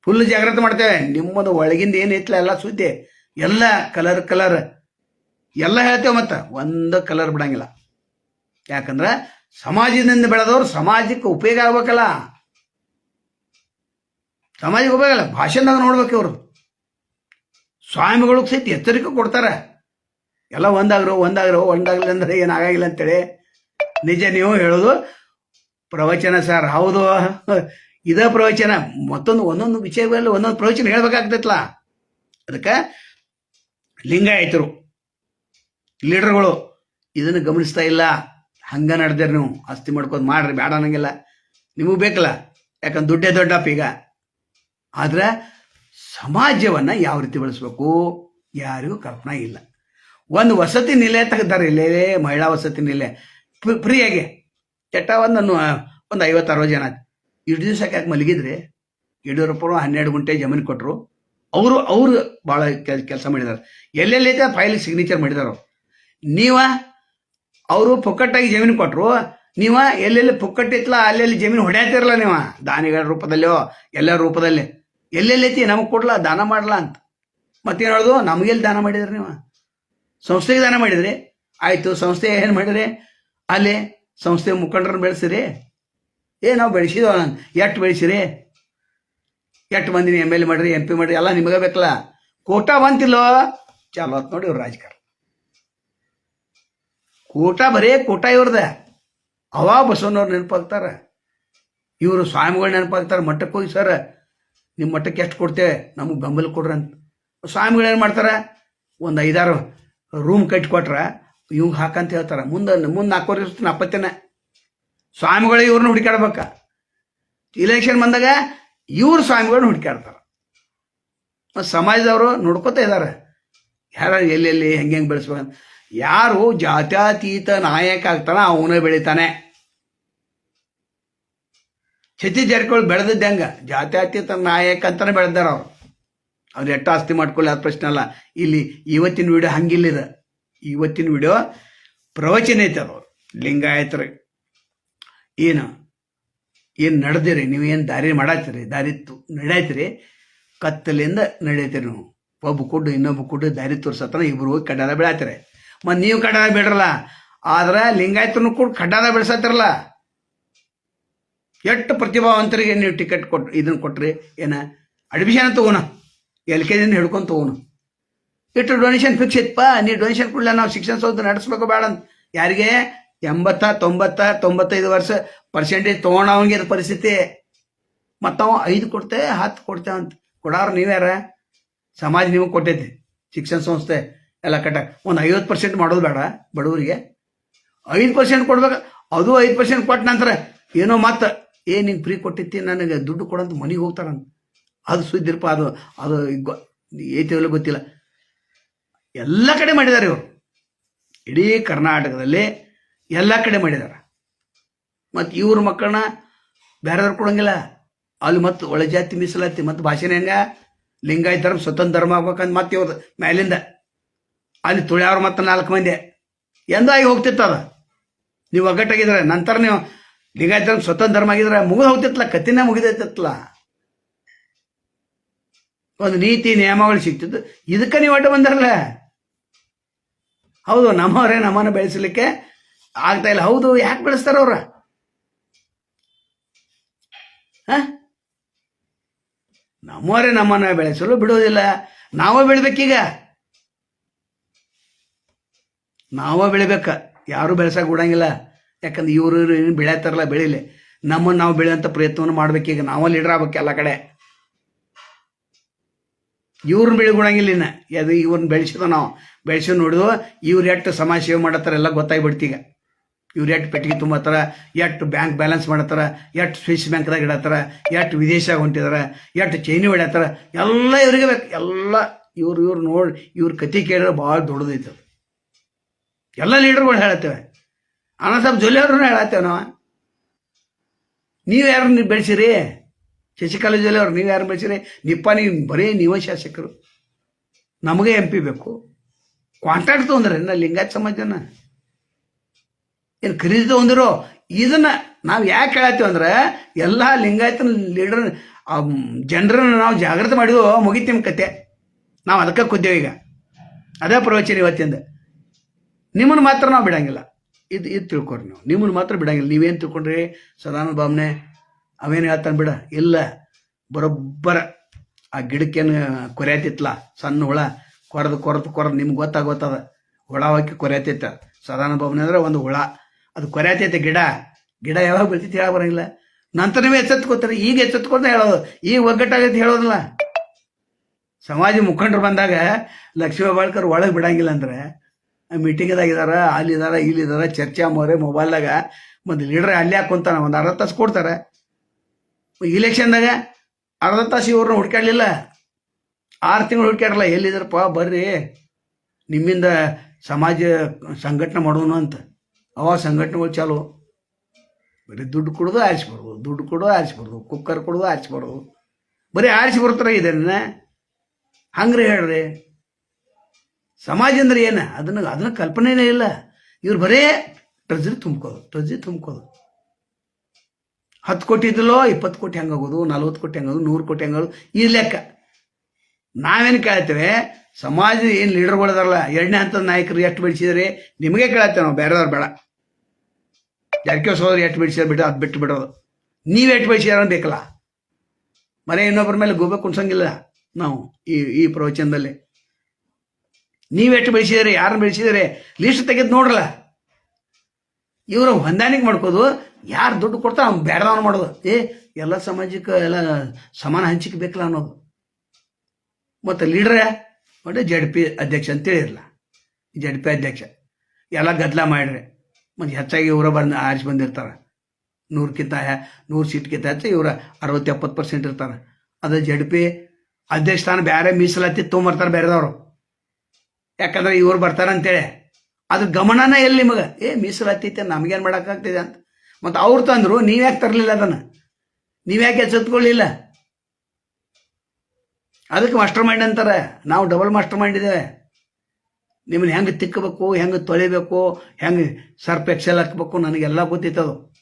ಫುಲ್ ಜಾಗ್ರತೆ ಮಾಡ್ತೇವೆ. ನಿಮ್ಮದು ಒಳಗಿಂದ ಏನು ಐತ್ಲ ಎಲ್ಲ ಸುದ್ದಿ. ಎಲ್ಲ ಕಲರ್ ಕಲರ್ ಎಲ್ಲ ಹೇಳ್ತೇವೆ ಮತ್ತೆ. ಒಂದು ಕಲರ್ ಬಿಡಂಗಿಲ್ಲ. ಯಾಕಂದ್ರೆ ಸಮಾಜದಿಂದ ಬೆಳೆದವ್ರು ಸಮಾಜಕ್ಕೆ ಉಪಯೋಗ ಆಗ್ಬೇಕಲ್ಲ. ಸಮಾಜಕ್ಕೆ ಹೋಗಬೇಕಲ್ಲ ಭಾಷಣದಾಗ ನೋಡ್ಬೇಕು ಇವರು. ಸ್ವಾಮಿಗಳು ಸಹಿತ ಎಚ್ಚರಿಕೆ ಕೊಡ್ತಾರೆ. ಎಲ್ಲ ಒಂದಾಗ್ರೋ ಒಂದಾಗ್ರೋ, ಒಂದಾಗಲಿ ಅಂದ್ರೆ ಏನಾಗಿಲ್ಲ ಅಂತೇಳಿ ನಿಜ ನೀವು ಹೇಳೋದು ಪ್ರವಚನ ಸರ್. ಹೌದು. ಇದ ಪ್ರವಚನ. ಮತ್ತೊಂದು, ಒಂದೊಂದು ವಿಷಯಗಳಲ್ಲಿ ಒಂದೊಂದು ಪ್ರವಚನ ಹೇಳ್ಬೇಕಾಗ್ತೈತಲ್ಲ ಅದಕ್ಕೆ ಲಿಂಗಾಯತರು, ಲೀಡರ್ಗಳು ಇದನ್ನು ಗಮನಿಸ್ತಾ ಇಲ್ಲ. ಹಂಗ ನಡೆದ್ರೆ ನೀವು. ಆಸ್ತಿ ಮಾಡ್ಕೊಂಡು ಮಾಡ್ರಿ ಬೇಡ ಅನ್ನಂಗಿಲ್ಲ. ನಿಮಗೆ ಬೇಕಲ್ಲ. ಯಾಕಂದ್ರೆ ದುಡ್ಡೇ ದೊಡ್ಡಪ್ಪ ಈಗ. ಆದ್ರೆ ಸಮಾಜವನ್ನು ಯಾವ ರೀತಿ ಬಳಸಬೇಕು? ಯಾರಿಗೂ ಕಲ್ಪನೆ ಇಲ್ಲ. ಒಂದು ವಸತಿ ನಿಲಯ ತೆಗೆದಾರೆ. ಇಲ್ಲೇ ಮಹಿಳಾ ವಸತಿ ನಿಲಯ. ಫ್ರೀ- ಫ್ರೀಯಾಗಿ. ಕೆಟ್ಟ ಒಂದು ಒಂದು ಐವತ್ತು ಅರವತ್ತು ಜನ. ಇಷ್ಟು ದಿವಸ ಯಾಕೆ ಮಲಗಿದ್ರಿ? ಯಡಿಯೂರಪ್ಪರು ಹನ್ನೆರಡು ಗಂಟೆ ಜಮೀನು ಕೊಟ್ಟರು ಅವರು ಅವರು ಭಾಳ ಕೆಲಸ ಮಾಡಿದ್ದಾರೆ ಎಲ್ಲೆಲ್ಲೈತೆ ಫೈಲ್ ಸಿಗ್ನೇಚರ್ ಮಾಡಿದಾರೆ ನೀವು, ಅವರು ಪುಕ್ಕಟ್ಟಾಗಿ ಜಮೀನು ಕೊಟ್ಟರು ನೀವ ಎಲ್ಲೆಲ್ಲಿ ಪುಕ್ಕಟ್ಟಿತ್ತಲ್ಲ, ಅಲ್ಲೆಲ್ಲಿ ಜಮೀನು ಹೊಡ್ಯಾತಿರಲ್ಲ ನೀವು? ದಾನಿಗಳ ರೂಪದಲ್ಲಿಯೋ ಎಲ್ಲ ರೂಪದಲ್ಲಿ. ಎಲ್ಲೆಲ್ಲೈತಿ ನಮಗೆ ಕೊಡ್ಲಾ, ದಾನ ಮಾಡ್ಲಾ ಅಂತ. ಮತ್ತೇನು ಹೇಳೋದು? ನಮಗೆಲ್ಲಿ ದಾನ ಮಾಡಿದ್ರಿ ನೀವು? ಸಂಸ್ಥೆಗೆ ದಾನ ಮಾಡಿದ್ರಿ? ಆಯಿತು, ಸಂಸ್ಥೆ ಏನು ಮಾಡಿದ್ರಿ ಅಲ್ಲಿ ಸಂಸ್ಥೆ ಮುಖಂಡರನ್ನ ಬೆಳೆಸಿರಿ. ಏ, ನಾವು ಬೆಳೆಸಿದವ ಎಷ್ಟು ಬೆಳೆಸಿರಿ? ಎಷ್ಟು ಮಂದಿನ ಎಂ ಎಲ್ ಎ ಮಾಡಿರಿ ಎಂ ಪಿ ಮಾಡ್ರಿ, ಎಲ್ಲ ನಿಮಗೆ ಬೇಕಲ್ಲ. ಕೋಟಾ ಬಂತಿಲ್ಲೋ? ಚಾಲು ಆತ್ ನೋಡಿ ಇವ್ರು ರಾಜಕಾರಣ. ಕೋಟ ಬರೇ ಕೋಟ ಇವ್ರದ. ಅವಾ ಬಸವನವ್ರು ನೆನಪಾಗ್ತಾರ. ಇವರು ಸ್ವಾಮಿಗಳು ನೆನಪಾಗ್ತಾರೆ ಮಠಕ್ಕೆ ಹೋಗಿ ಸರ್ ನಿಮ್ಮ ಮಟ್ಟಕ್ಕೆ ಎಷ್ಟು ಕೊಡ್ತೇವೆ? ನಮಗೆ ಬೆಂಬಲ ಕೊಡ್ರಿ ಅಂತ. ಏನು ಮಾಡ್ತಾರೆ? ಒಂದು ಐದಾರು ರೂಮ್ ಕಟ್ಟಿಕೊಟ್ರ ಇವಂಗೆ ಹಾಕಂತ ಹೇಳ್ತಾರೆ. ಮುಂದೆ ಮುಂದೆ ನಾಲ್ಕು ವರ್ಷ ನಾಪತ್ತೇನೆ ಸ್ವಾಮಿಗಳು ಇವ್ರನ್ನ ಹುಡುಕಾಡ್ಬೇಕ ಇಲೆಕ್ಷನ್ ಬಂದಾಗ ಇವ್ರ ಸ್ವಾಮಿಗಳನ್ನ ಹುಡುಕಾಡ್ತಾರೆ ಸಮಾಜದವರು ನೋಡ್ಕೋತಾ ಇದ್ದಾರೆ ಯಾರು ಎಲ್ಲೆಲ್ಲಿ ಹೆಂಗೆ ಹೆಂಗೆ ಬೆಳೆಸ್ಬೇಕಂತ. ಯಾರು ಜಾತ್ಯಾತೀತ ನಾಯಕ ಆಗ್ತಾನ, ಅವನೇ ಬೆಳಿತಾನೆ. ಸತೀಶ್ ಜಾರಕಿಹೊಳಿ ಬೆಳೆದಿದ್ದೆ ಹಂಗ. ಜಾತ್ಯಾತೀತ ನಾಯಕ ಅಂತಾನೆ ಬೆಳೆದಾರ ಅವ್ರು. ಅವ್ರು ಎಟ್ಟ ಆಸ್ತಿ ಮಾಡ್ಕೊಳ್ಳಿ ಅದು ಪ್ರಶ್ನೆ ಅಲ್ಲ. ಇಲ್ಲಿ ಇವತ್ತಿನ ವಿಡಿಯೋ ಹಂಗಿಲ್ಲಿದ ಇವತ್ತಿನ ವಿಡಿಯೋ ಪ್ರವಚನ ಐತೆ ಅದು. ಲಿಂಗಾಯತ್ರಿ. ಏನು? ಏನು ನಡೆದಿರಿ? ನೀವು ಏನು ದಾರಿ ಮಾಡತ್ತೀರಿ ದಾರಿ ತು ನಡೆಯತ್ತೀರಿ ಕತ್ತಲಿಂದ ನಡೆಯತ್ತೀರಿ ನೀವು. ಒಬ್ಬ ಕುಡ್ಡು ಇನ್ನೊಬ್ಬ ಕುಡ್ಡು ದಾರಿ ತೋರ್ಸತ್ತನ ಇಬ್ಬರು ಹೋಗಿ ಕಡ್ಡಾಯ ಬಿಡತ್ತೀರಿ ಮತ್ತು ನೀವು ಕಡ್ಡಾಯ ಬಿಡ್ರಲ್ಲ ಆದ್ರೆ ಲಿಂಗಾಯತನು ಕೂಡ ಕಡ್ಡಾಯ ಬೆಳೆಸತ್ತಿರಲ್ಲ. ಎಷ್ಟು ಪ್ರತಿಭಾವಂತರಿಗೆ ನೀವು ಟಿಕೆಟ್ ಕೊಟ್ಟು ಇದನ್ನು ಕೊಟ್ರಿ, ಏನ? ಅಡ್ಮಿಷನ್ ತಗೋಣ. ಎಲ್ ಕೆ ಜಿನ ಹಿಡ್ಕೊಂಡು ತಗೋಣ. ಇಟ್ಟು ಡೊನೇಷನ್ ಫಿಕ್ಸ್ ಇತ್ತಪ್ಪ ನೀವು ಡೊನೇಷನ್ ಕೊಡಲ ನಾವು ಶಿಕ್ಷಣ ಸಂಸ್ಥೆ ನಡೆಸ್ಬೇಕು ಬೇಡ ಅಂತ ಯಾರಿಗೆ? ಎಂಬತ್ತ, ತೊಂಬತ್ತ, ತೊಂಬತ್ತೈದು ವರ್ಷ ಪರ್ಸೆಂಟೇಜ್ ತೊಗೊಂಡವನಿಗೆ ಇದು ಪರಿಸ್ಥಿತಿ. ಮತ್ತವ ಐದು ಕೊಡ್ತೆ, ಹತ್ತು ಕೊಡ್ತೆ ಅಂತ. ಕೊಡಾರ ನೀವ್ಯಾರ ಸಮಾಜ ನಿಮಗೆ ಕೊಟ್ಟೈತಿ. ಶಿಕ್ಷಣ ಸಂಸ್ಥೆ ಎಲ್ಲ ಕಟ್ಟ. ಒಂದು ಐವತ್ತು ಪರ್ಸೆಂಟ್ ಮಾಡೋದು ಬೇಡ ಬಡವರಿಗೆ. ಐದು ಪರ್ಸೆಂಟ್ ಕೊಡ್ಬೇಕು, ಅದು ಐದು ಪರ್ಸೆಂಟ್ ಕೊಟ್ಟ ನಂತರ ಏನೋ ಮತ್ತೆ ಏ ನಿಂಗೆ ಫ್ರೀ ಕೊಟ್ಟಿತ್ತಿ? ನನಗೆ ದುಡ್ಡು ಕೊಡಂತ ಮನೆಗೆ ಹೋಗ್ತಾರಂತ. ಅದು ಸುದ್ದಿರಪ್ಪ ಅದು ಅದು ಐತಿವಲ್ಲ ಗೊತ್ತಿಲ್ಲ. ಎಲ್ಲ ಕಡೆ ಮಾಡಿದ್ದಾರೆ ಇವರು. ಇಡೀ ಕರ್ನಾಟಕದಲ್ಲಿ ಎಲ್ಲ ಕಡೆ ಮಾಡಿದ್ದಾರೆ ಮತ್ತು ಇವ್ರ ಮಕ್ಕಳನ್ನ ಬೇರೆಯವ್ರು ಕೊಡೋಂಗಿಲ್ಲ. ಅಲ್ಲಿ ಮತ್ತು ಒಳ ಜಾತಿ ಮೀಸಲಾತಿ, ಮತ್ತು ಭಾಷೆನ ಹೆಂಗೆ? ಲಿಂಗಾಯತ ಧರ್ಮ, ಸ್ವತಂತ್ರ ಧರ್ಮ ಆಗ್ಬೇಕಂತ ಮತ್ತೆ ಇವ್ರದ್ದು ಮೇಲಿಂದ ಅಲ್ಲಿ ತುಳಿಯವ್ರು ಮತ್ತು ನಾಲ್ಕು ಮಂದಿ. ಎಂದಾಗಿ ಹೋಗ್ತಿತ್ತು ಅದು. ನೀವು ಒಗ್ಗಟ್ಟಾಗಿದ್ರೆ ನಂತರ ನೀವು ಲಿಂಗಾಯತ ಸ್ವತಂತ್ರ ಧರ್ಮ ಆಗಿದ್ರೆ ಮುಗಿದು ಹೋಗ್ತಿತ್ತಲ್ಲ, ಕತ್ತಿನ ಮುಗಿದೈತಿತ್ತಲ್ಲ ಒಂದು ನೀತಿ, ನಿಯಮಗಳು ಸಿಗ್ತಿತ್ತು ಇದಕ್ಕೆ ನೀವು ಅಡ್ಡ ಬಂದಾರಲ್ಲ. ಹೌದು, ನಮ್ಮವರೇ ನಮ್ಮನ್ನು ಬೆಳೆಸಲಿಕ್ಕೆ ಆಗ್ತಾ ಇಲ್ಲ. ಹೌದು, ಯಾಕೆ ಬೆಳೆಸ್ತಾರ ಅವ್ರ? ನಮ್ಮವರೇ ನಮ್ಮನ್ನ ಬೆಳೆಸಲು ಬಿಡೋದಿಲ್ಲ. ನಾವೇ ಬೆಳಿಬೇಕೀಗ. ನಾವೇ ಬೆಳಿಬೇಕ. ಯಾರು ಬೆಳೆಸಕ್ ಬಿಡಂಗಿಲ್ಲ. ಯಾಕಂದ್ರೆ ಇವರು ಏನು ಬೆಳೆತಾರಲ್ಲ ಬೆಳಿಲಿ. ನಮ್ಮನ್ನು ನಾವು ಬೆಳೆಯೋಂಥ ಪ್ರಯತ್ನವನ್ನು ಮಾಡ್ಬೇಕೀಗ ನಾವು ಲೀಡರ್ ಆಗ್ಬೇಕು ಎಲ್ಲ ಕಡೆ. ಇವ್ರನ್ನ ಬೆಳಿಗೊಳಂಗಿಲ್ಲ ಇನ್ನ. ಅದು ಇವ್ರನ್ನ ಬೆಳೆಸಿದ ನಾವು. ಬೆಳೆಸಿ ನೋಡಿದ್ವು, ಇವ್ರು ಎಷ್ಟು ಸಮಾಜ ಸೇವೆ ಮಾಡತ್ತಾರ ಎಲ್ಲ ಗೊತ್ತಾಗ್ಬಿಡ್ತೀಗ ಈಗ. ಇವ್ರು ಎಷ್ಟು ಪೆಟ್ಟಿಗೆ ತುಂಬತ್ತಾರ, ಎಷ್ಟು ಬ್ಯಾಂಕ್ ಬ್ಯಾಲೆನ್ಸ್ ಮಾಡತ್ತಾರ, ಎಷ್ಟು ಸ್ವಿಸ್ ಬ್ಯಾಂಕ್ದಾಗ ಇಡತ್ತಾರ, ಎಷ್ಟು ವಿದೇಶಾಗ ಹೊಂಟಿದಾರ, ಎಷ್ಟು ಚೈನಿ ಹೊಡ್ಯಾತಾರ ಎಲ್ಲ ಇವ್ರಿಗೆ ಬೇಕು. ಎಲ್ಲ ಇವ್ರು ಇವ್ರು ನೋಡಿ, ಇವ್ರ ಕತೆ ಕೇಳಿದ್ರೆ ಭಾಳ ದೊಡ್ಡದೈತೆ ಎಲ್ಲ ಲೀಡರ್ಗಳು ಹೇಳತ್ತೇವೆ. ಅಣ್ಣ ಸಾಬ್ ಜೊಲ್ಲೆ ಅವ್ರನ್ನ ಹೇಳತ್ತೇವೆ ನಾವು ನೀವು ಯಾರು ನೀವು ಬೆಳೆಸಿರಿ? ಶಶಿಕಲಾ ಜೊಲ್ಲೆ ಅವ್ರು, ನೀವು ಯಾರು ಬೆಳೆಸಿರಿ? ನಿಪ್ಪ, ನೀವು ಬರೀ ನೀವೇ ಶಾಸಕರು. ನಮಗೆ ಎಂ ಪಿ ಬೇಕು. ಕಾಂಟ್ರಾಕ್ಟ್ ತೊಗೊಂಡ್ರೆ ನಾ ಲಿಂಗಾಯತ್ ಸಮಾಜನ. ಏನು ಖರೀದಿ ತೊಗೊಂಡಿರೋ? ಇದನ್ನ ನಾವು ಯಾಕೆ ಹೇಳತ್ತೀವಿ ಅಂದ್ರೆ, ಎಲ್ಲ ಲಿಂಗಾಯತನ ಲೀಡರ್ ಜನರನ್ನು ನಾವು ಜಾಗೃತಿ ಮಾಡಿದ್ವು ಮುಗೀತಿ ನಿಮ್ಮ ಕತೆ. ನಾವು ಅದಕ್ಕೆ ಕೂತೇವೆ ಈಗ. ಅದೇ ಪ್ರವಚನ ಇವತ್ತಿಂದ. ನಿಮ್ಮನ್ನು ಮಾತ್ರ ನಾವು ಬಿಡಂಗಿಲ್ಲ. ಇದು ಇದು ತಿಳ್ಕೊರಿ ನೀವು. ನಿಮ್ಮನ್ನು ಮಾತ್ರ ಬಿಡಂಗಿಲ್ಲ. ನೀವೇನು ತಿಳ್ಕೊಂಡ್ರಿ? ಸದಾನಂದ ಬಾಮ್ನೆ ಅವೇನು ಹೇಳ್ತಾನೆ ಬಿಡ. ಇಲ್ಲ, ಬರೋಬ್ಬರ. ಆ ಗಿಡಕ್ಕೇನು ಕೊರೆಯತಿತ್ತಲ್ಲ ಸಣ್ಣ ಹುಳ ಕೊರೆದು ಕೊರೆದು ಕೊರೆದು ನಿಮ್ಗೆ ಗೊತ್ತಾಗೋತದ ಹುಳ ಹಾಕಿ ಕೊರೆಯತೈತೆ ಸದಾನಂದ ಭಾವನೆ ಅಂದ್ರೆ ಒಂದು ಹುಳ. ಅದು ಕೊರೆಯತೈತೆ ಗಿಡ. ಗಿಡ ಯಾವಾಗ ಬೆಳಿತೈತಿ ಹೇಳ ಬರಂಗಿಲ್ಲ. ನಂತರ ನೀವು ಎಚ್ಚೆತ್ಕೋತಾರೆ. ಈಗ ಎಚ್ಚೆತ್ಕೊಂಡ ಹೇಳೋದು. ಈಗ ಒಗ್ಗಟ್ಟಾಗೈತಿ ಹೇಳೋದಿಲ್ಲ. ಸಮಾಜ ಮುಖಂಡರು ಬಂದಾಗ ಲಕ್ಷ್ಮೀ ಬಾಳ್ಕರ್ ಒಳಗೆ ಬಿಡಂಗಿಲ್ಲ ಅಂದ್ರೆ ಮೀಟಿಂಗ್ದಾಗಿದಾರ ಅಲ್ಲಿದಾರ ಇಲ್ಲಿದಾರ ಚರ್ಚೆ ಮೋರೆ ಮೊಬೈಲ್ದಾಗ ಮತ್ತು ಲೀಡ್ರ್ ಅಲ್ಲಿ ಹಾಕೊಂತಾನ, ಒಂದು ಅರ್ಧ ತಾಸು ಕೊಡ್ತಾರೆ. ಇಲೆಕ್ಷನ್ದಾಗ ಅರ್ಧ ತಾಸು ಇವ್ರನ್ನ ಹುಡ್ಕಾಡ್ಲಿಲ್ಲ ಆರು ತಿಂಗಳು ಹುಡ್ಕಾಡಲ್ಲ ಎಲ್ಲಿದ್ರಪ್ಪ, ಬರ್ರಿ. ನಿಮ್ಮಿಂದ ಸಮಾಜ ಸಂಘಟನೆ ಮಾಡೋಣ ಅಂತ. ಅವಾಗ ಸಂಘಟನೆಗಳು ಚಾಲು. ಬರೀ ದುಡ್ಡು ಕೊಡೋದು ಆರಿಸ್ಬಾರ್ದು ದುಡ್ಡು ಕೊಡೋದು ಆರಿಸ್ಬಾರ್ದು ಕುಕ್ಕರ್ ಕೊಡೋದು ಆರಿಸ್ಬಾರ್ದು ಬರೀ ಆರಿಸಿ ಬರ್ತಾರ ಇದನ್ನ? ಹಂಗ್ರಿ ಹೇಳ್ರಿ. ಸಮಾಜ ಅಂದ್ರೆ ಏನು? ಅದನ್ನ ಅದನ್ನ ಕಲ್ಪನೆನೇ ಇಲ್ಲ. ಇವ್ರು ಬರೇ ಟ್ರೆಜರಿ ತುಂಬ್ಕೋದು ಟ್ರೆಜರಿ ತುಂಬ್ಕೋದು. ಹತ್ತು ಕೋಟಿ ಇದ್ದಲ್ಲೋ ಇಪ್ಪತ್ತು ಕೋಟಿ ಹಂಗಾಗೋದು ನಲ್ವತ್ತು ಕೋಟಿ ಹಂಗೋದು ನೂರು ಕೋಟಿ ಹಂಗೋದು ಈ ಲೆಕ್ಕ. ನಾವೇನು ಕೇಳ್ತೇವೆ? ಸಮಾಜ ಏನು ಲೀಡರ್ಗಳಿದಾರಲ್ಲ ಎರಡನೇ ಹಂತದ ನಾಯಕರು ಎಷ್ಟು ಬೆಳೆಸಿದ್ರೆ? ನಿಮಗೆ ಕೇಳತ್ತೇವೆ ನಾವು ಬೇರೆದವ್ರು ಬೇಡ. ಜಾರಕಿಹೊಳಿ ಸೋದರಿ ಎಷ್ಟು ಬೆಳೆಸಿದ್ರೆ ಬಿಟ್ಟು ಅದು ಬಿಟ್ಟು ಬಿಡೋದು. ನೀವು ಎಷ್ಟು ಬೆಳೆಸಿದಾರ ಬೇಕಲ್ಲ? ಮನೆ ಇನ್ನೊಬ್ಬರ ಮೇಲೆ ಗೋಬೆ ಕುಣ್ಸಂಗಿಲ್ಲ ನಾವು, ಈ ಈ ಪ್ರವಚನದಲ್ಲಿ. ನೀವು ಎಷ್ಟು ಬೆಳೆಸಿದರೆ ಯಾರನ್ನ ಬೆಳೆಸಿದರೆ ಲಿಸ್ಟ್ ತೆಗೆದು ನೋಡ್ರಲ್ಲ. ಇವರು ಹೊಂದಾಣಿಕೆ ಮಾಡ್ಕೋದು, ಯಾರು ದುಡ್ಡು ಕೊಡ್ತಾ ಅವ್ನು ಬೇಡದವನು ಮಾಡೋದು. ಏ, ಎಲ್ಲ ಸಮಾಜಕ್ಕೆ ಎಲ್ಲ ಸಮಾನ ಹಂಚಿಕೆ ಬೇಕಲ್ಲ ಅನ್ನೋದು. ಮತ್ತು ಲೀಡ್ರ ಒಟ್ಟು ಜಡ್ ಪಿ ಅಧ್ಯಕ್ಷ ಅಂತೇಳಿರಲ್ಲ ಜಡ್ ಪಿ ಅಧ್ಯಕ್ಷ. ಎಲ್ಲ ಗದ್ದಲ ಮಾಡ್ರಿ ಮತ್ತು ಹೆಚ್ಚಾಗಿ ಇವರ ಬಂದು, ಆರಿಸಿ ಬಂದಿರ್ತಾರೆ. ನೂರಕ್ಕಿಂತ ನೂರು ಸೀಟ್ಗಿಂತ ಹೆಚ್ಚು ಇವರು ಅರವತ್ತು ಎಪ್ಪತ್ತು ಪರ್ಸೆಂಟ್ ಇರ್ತಾರೆ. ಅದು ಜಡ್ ಪಿ ಅಧ್ಯಕ್ಷ ಸ್ಥಾನ ಬೇರೆ ಮೀಸಲಾತಿ ತೊಗೊಂಬರ್ತಾರೆ ಬೇರೆದವರು. ಯಾಕಂದ್ರೆ ಇವ್ರು ಬರ್ತಾರೆ ಅಂತೇಳಿ. ಅದ್ರ ಗಮನನೇ ಎಲ್ಲಿ ನಿಮಗೆ. ಏ ಮೀಸಲಾತಿ ಐತೆ ನಮಗೇನು ಮಾಡೋಕ್ಕಾಗ್ತಿದೆ ಅಂತ. ಮತ್ತು ಅವ್ರು ತಂದರು ನೀವ್ಯಾಕೆ ತರಲಿಲ್ಲ ಅದನ್ನು? ನೀವ್ಯಾಕೆ ಎಚ್ಚೆತ್ಕೊಳ್ಳಿಲ್ಲ? ಅದಕ್ಕೆ ಮಾಸ್ಟರ್ ಮೈಂಡ್ ಅಂತಾರೆ. ನಾವು ಡಬಲ್ ಮಾಸ್ಟರ್ ಮೈಂಡ್ ಇದ್ದೇವೆ. ನಿಮ್ಮನ್ನ ಹೆಂಗೆ ತಿಕ್ಕಬೇಕು ಹೆಂಗೆ ತೊಳಿಬೇಕು, ಹೆಂಗೆ ಸರ್ಪ್ ಎಕ್ಸೆಲ್ ಹಾಕ್ಬೇಕು, ನನಗೆಲ್ಲ ಗೊತ್ತಿತ್ತದು.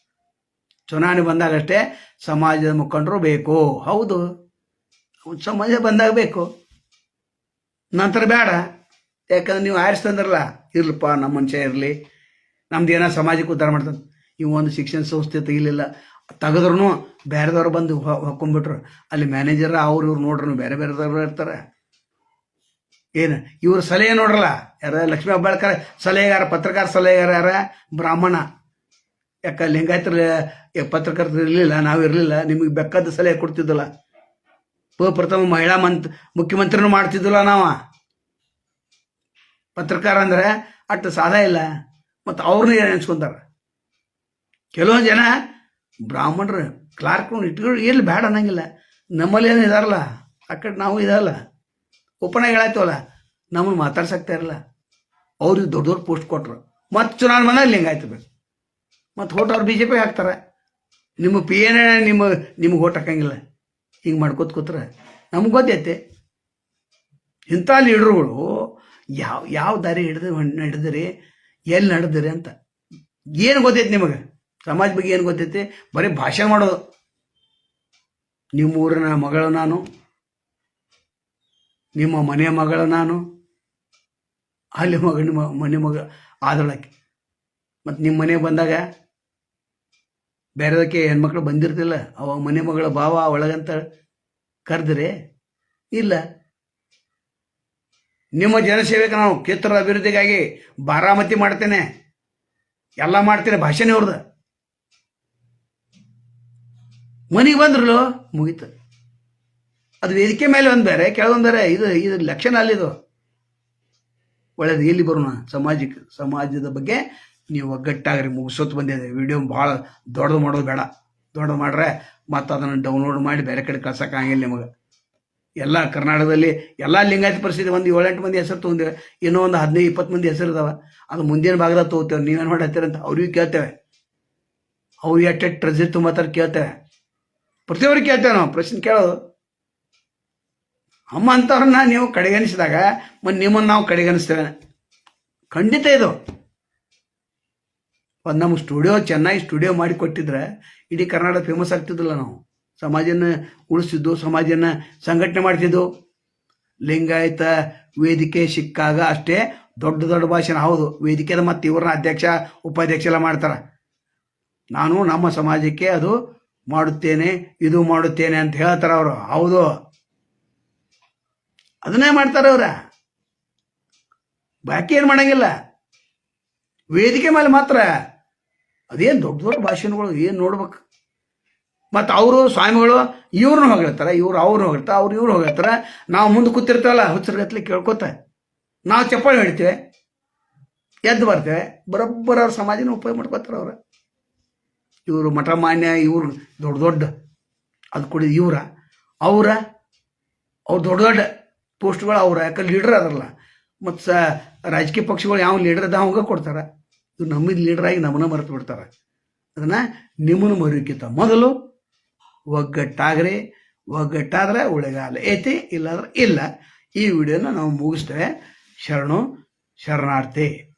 ಚುನಾವಣೆ ಬಂದಾಗಷ್ಟೇ ಸಮಾಜದ ಮುಖಂಡರು ಬೇಕು. ಹೌದು. ಸಮಾಜ ಬಂದಾಗ ಬೇಕು. ನಂತರ ಬೇಡ ಯಾಕಂದ್ರೆ ನೀವು ಆರಿಸ್ತಂದ್ರಲ್ಲ ಇರ್ಲಪ್ಪ ನಮ್ಮ ಮನುಷ್ಯ ಇರಲಿ, ನಮ್ದು ಏನೋ ಸಮಾಜಕ್ಕೆ ಉದ್ಧಾರ ಮಾಡ್ತಾನೆ. ಇವು ಒಂದು ಶಿಕ್ಷಣ ಸಂಸ್ಥೆ ತೆಗಿಲಿಲ್ಲ. ತೆಗೆದ್ರೂ ಬೇರೆದವ್ರು ಬಂದು ಹೊಕ್ಕೊಂಬಿಟ್ರು. ಅಲ್ಲಿ ಮ್ಯಾನೇಜರ್ ಅವ್ರು, ಇವ್ರು ನೋಡ್ರು ಬೇರೆ ಬೇರೆದವ್ರು ಇರ್ತಾರೆ. ಏನು, ಇವ್ರ ಸಲಹೆ ನೋಡ್ರಲ್ಲ, ಯಾರ ಲಕ್ಷ್ಮೀ ಹೆಬ್ಬಾಳ್ಕರ್ ಸಲಹೆಗಾರ, ಪತ್ರಕಾರ ಸಲಹೆಗಾರ ಯಾರ? ಬ್ರಾಹ್ಮಣ. ಯಾಕ, ಲಿಂಗಾಯತರ ಪತ್ರಕರ್ತ ಇರಲಿಲ್ಲ, ನಾವು ಇರಲಿಲ್ಲ, ನಿಮಗೆ ಬೆಕ್ಕದ ಸಲಹೆ ಕೊಡ್ತಿದ್ದಲ್ಲ. ಪ್ರಥಮ ಮಹಿಳಾ ಮಂತ್, ಮುಖ್ಯಮಂತ್ರಿನೂ ಮಾಡ್ತಿದ್ದಲ್ಲ ನಾವು. ಪತ್ರಕಾರ ಅಂದ್ರೆ ಅಷ್ಟು ಸಾಧ ಇಲ್ಲ. ಮತ್ತು ಅವ್ರನ್ನ ಏನು ಎನ್ಸ್ಕೊಂತಾರ ಕೆಲವೊಂದು ಜನ ಬ್ರಾಹ್ಮಣರು ಕ್ಲಾರ್ಕ್ ಇಟ್ಕೊಂಡು ಎಲ್ಲಿ ಬೇಡ ಅನ್ನಂಗಿಲ್ಲ. ನಮ್ಮಲ್ಲಿ ಏನು ಇದಾರಲ್ಲ, ಆ ನಾವು ಇದಲ್ಲ ಓಪನಾಗಿ ಹೇಳಾಯ್ತವಲ್ಲ, ನಮ್ಮನ್ನು ಮಾತಾಡ್ಸಕ್ತಾ ಇರಲ್ಲ. ಅವ್ರಿಗೆ ದೊಡ್ಡ ದೊಡ್ಡ ಪೋಸ್ಟ್ ಕೊಟ್ರು. ಮತ್ತು ಚುನಾವಣೆ ಮನೆಯಲ್ಲಿ ಹಿಂಗಾಯ್ತು ಬೇಕು ಮತ್ತು ಓಟ್ ಅವ್ರು ಬಿ ಜೆ ಪಿ ಹಾಕ್ತಾರೆ. ನಿಮ್ಮ ಪಿ ಎನ್ ನಿಮ್ಮ, ನಿಮ್ಗೆ ಓಟ್ ಹಾಕಂಗಿಲ್ಲ. ಹಿಂಗೆ ಮಾಡ್ಕೋತ ಕೂತ್ರೆ. ನಮ್ಗೆ ಗೊತ್ತೈತೆ. ಇಂಥ ಲೀಡ್ರುಗಳು ಯಾವ ಯಾವ ದಾರಿ ಹಿಡಿದು ನಡೆದ್ರಿ ಎಲ್ಲಿ ನಡೆದ್ರಿ ಅಂತ. ಏನು ಗೊತ್ತೈತೆ ನಿಮಗೆ? ಸಮಾಜ ಬಗ್ಗೆ ಏನು ಗೊತ್ತೈತಿ? ಬರೀ ಭಾಷೆ ಮಾಡೋದು. ನಿಮ್ಮ ಊರಿನ ಮಗಳು ನಾನು, ನಿಮ್ಮ ಮನೆಯ ಮಗಳು ನಾನು, ಅಲ್ಲಿ ಮಗ, ನಿಮ್ಮ ಮನೆ ಮಗ ಆದಳಕ್ಕೆ. ಮತ್ತು ನಿಮ್ಮ ಮನೆಗೆ ಬಂದಾಗ ಬೇರೆದಕ್ಕೆ ಹೆಣ್ಮಕ್ಳು ಬಂದಿರ್ತಿಲ್ಲ. ಅವ ಮನೆ ಮಗಳ ಭಾವ ಒಳಗಂತ ಕರೆದ್ರೆ. ಇಲ್ಲ. ನಿಮ್ಮ ಜನಸೇವೆಗೆ ನಾವು ಕ್ಷೇತ್ರದ ಅಭಿವೃದ್ಧಿಗಾಗಿ ಬಾರಾಮತಿ ಮಾಡ್ತೇನೆ. ಎಲ್ಲ ಮಾಡ್ತೇನೆ ಭಾಷೆನೇ ಅವ್ರದ್ದು ಮನೆಗೆ ಬಂದ್ರಲ್ಲ? ಮುಗೀತು. ಅದು ವೇದಿಕೆ ಮೇಲೆ ಒಂದು ಬೇರೆ, ಕೆಳಗೊಂದು ಬೇರೆ. ಇದು ಇದು ಲಕ್ಷಣ ಅಲ್ಲಿದು ಒಳ್ಳೇದು, ಎಲ್ಲಿ ಬರೋಣ? ಸಮಾಜಕ್ಕೆ, ಸಮಾಜದ ಬಗ್ಗೆ ನೀವು ಒಗ್ಗಟ್ಟಾಗ್ರಿ. ಮುಗಿಸೋತ್ ಬಂದಿದೆ ವಿಡಿಯೋ ಭಾಳ ದೊಡ್ಡದು ಮಾಡೋದು ಬೇಡ. ದೊಡ್ಡದು ಮಾಡ್ರೆ ಮತ್ತು ಅದನ್ನು ಡೌನ್ಲೋಡ್ ಮಾಡಿ ಬೇರೆ ಕಡೆ ಕಳ್ಸೋಕ್ಕಾಗಿಲ್ಲ ನಿಮಗೆ. ಎಲ್ಲ ಕರ್ನಾಟಕದಲ್ಲಿ ಎಲ್ಲ ಲಿಂಗಾಯತ ಪರಿಸ್ಥಿತಿ ಒಂದು ಏಳೆಂಟು ಮಂದಿ ಹೆಸರು ತೊಗೊಂಡಿವೆ. ಇನ್ನೂ ಒಂದು ಹದಿನೈದು, ಇಪ್ಪತ್ತು ಮಂದಿ ಹೆಸರು ಇದಾವೆ. ಅದು ಮುಂದಿನ ಭಾಗದಾಗ ತೊಗೋತೇವೆ. ನೀವೇನು ಮಾಡತ್ತೀರ ಅಂತ ಅವ್ರಿಗೂ ಕೇಳ್ತೇವೆ. ಅವ್ರು ಎಷ್ಟು ಟ್ರೆಜರ್ ತುಂಬತ್ತಾರ ಕೇಳ್ತೇವೆ. ಪ್ರತಿಯೊಬ್ಬರು ಕೇಳ್ತೇವೆ ನಾವು. ಪ್ರಶ್ನೆ ಕೇಳೋದು. ಅಮ್ಮ ಅಂಥವ್ರನ್ನ ನೀವು ಕಡೆಗಣಿಸಿದಾಗ, ಮತ್ತು ನಿಮ್ಮನ್ನು ನಾವು ಕಡೆಗಣಿಸ್ತೇವೆ. ಖಂಡಿತ ಇದು. ಒಂದು ನಮ್ಮ ಸ್ಟುಡಿಯೋ ಚೆನ್ನಾಗಿ ಸ್ಟುಡಿಯೋ ಮಾಡಿ ಕೊಟ್ಟಿದ್ರೆ, ಇಡೀ ಕರ್ನಾಟಕ ಫೇಮಸ್ ಆಗ್ತಿದ್ದಿಲ್ಲ ನಾವು. ಸಮಾಜನ ಉಳಿಸಿದ್ದು, ಸಮಾಜನ ಸಂಘಟನೆ ಮಾಡ್ತಿದ್ದು. ಲಿಂಗಾಯತ ವೇದಿಕೆ ಸಿಕ್ಕಾಗ ಅಷ್ಟೇ ದೊಡ್ಡ ದೊಡ್ಡ ಭಾಷಣ. ಹೌದು ವೇದಿಕೆದ ಮತ್ತು ಇವ್ರನ್ನ ಅಧ್ಯಕ್ಷ, ಉಪಾಧ್ಯಕ್ಷ ಎಲ್ಲ ಮಾಡ್ತಾರೆ. ನಾನು ನಮ್ಮ ಸಮಾಜಕ್ಕೆ ಅದು ಮಾಡುತ್ತೇನೆ, ಇದು ಮಾಡುತ್ತೇನೆ ಅಂತ ಹೇಳ್ತಾರೆ ಅವರು. ಹೌದು. ಅದನ್ನೇ ಮಾಡ್ತಾರೆ ಅವ್ರ. ಬಾಕಿ ಏನು ಮಾಡಂಗಿಲ್ಲ. ವೇದಿಕೆ ಮೇಲೆ ಮಾತ್ರ ಅದೇನು ದೊಡ್ಡ ದೊಡ್ಡ ಭಾಷಣಗಳು, ಏನು ನೋಡ್ಬೇಕು. ಮತ್ತು ಅವರು ಸ್ವಾಮಿಗಳು ಇವ್ರನ್ನ ಹೋಗಿರ್ತಾರೆ, ಇವ್ರು ಅವ್ರನ್ನ ಹೋಗಿರ್ತಾರೆ, ಅವ್ರು ಇವ್ರು ಹೋಗಿರ್ತಾರೆ. ನಾವು ಮುಂದೆ ಕೂತಿರ್ತಾವಲ್ಲ ಹುಚ್ಚರ್ಗತ್ಲಿ ಕೇಳ್ಕೊತ. ನಾವು ಚಪ್ಪಾಳೆ ಹೇಳ್ತೇವೆ ಎದ್ದು ಬರ್ತೇವೆ. ಬರೋಬ್ಬರ ಅವ್ರ ಸಮಾಜನ ಉಪಯೋಗ ಮಾಡ್ಕೋತಾರೆ ಅವ್ರು. ಇವರು ಮಠ ಮಾನ್ಯ, ಇವ್ರು ದೊಡ್ಡ ದೊಡ್ಡ. ಅದು ಕೂಡ ಇವರ. ಅವರ, ಅವ್ರು ದೊಡ್ಡ ದೊಡ್ಡ ಪೋಸ್ಟ್ಗಳು ಅವ್ರ. ಯಾಕಂದ್ರೆ ಲೀಡರ್ ಅದರಲ್ಲ. ಮತ್ತು ಸ ರಾಜಕೀಯ ಪಕ್ಷಗಳು ಯಾವ ಲೀಡರ್ ಅದ ಅವಂಗ ಕೊಡ್ತಾರೆ. ಇವ್ರು ನಮ್ಮಿದ ಆಗಿ ನಮ್ಮನ್ನ ಮರೆತು ಬಿಡ್ತಾರೆ. ಅದನ್ನು ನಿಮ್ಮನ್ನು ಮರೆಯೋಕ್ಕಿಂತ ಮೊದಲು ಒಗ್ಗಟ್ಟಾಗ್ರಿ ಒಗ್ಗಟ್ಟಾದ್ರೆ ಉಳಿಗಾಲ. ಐತಿ ಇಲ್ಲಾಂದ್ರೆ ಇಲ್ಲ. ಈ ವಿಡಿಯೋನ ನಾವು ಮುಗಿಸ್ತೇವೆ. ಶರಣು ಶರಣಾರ್ಥಿ.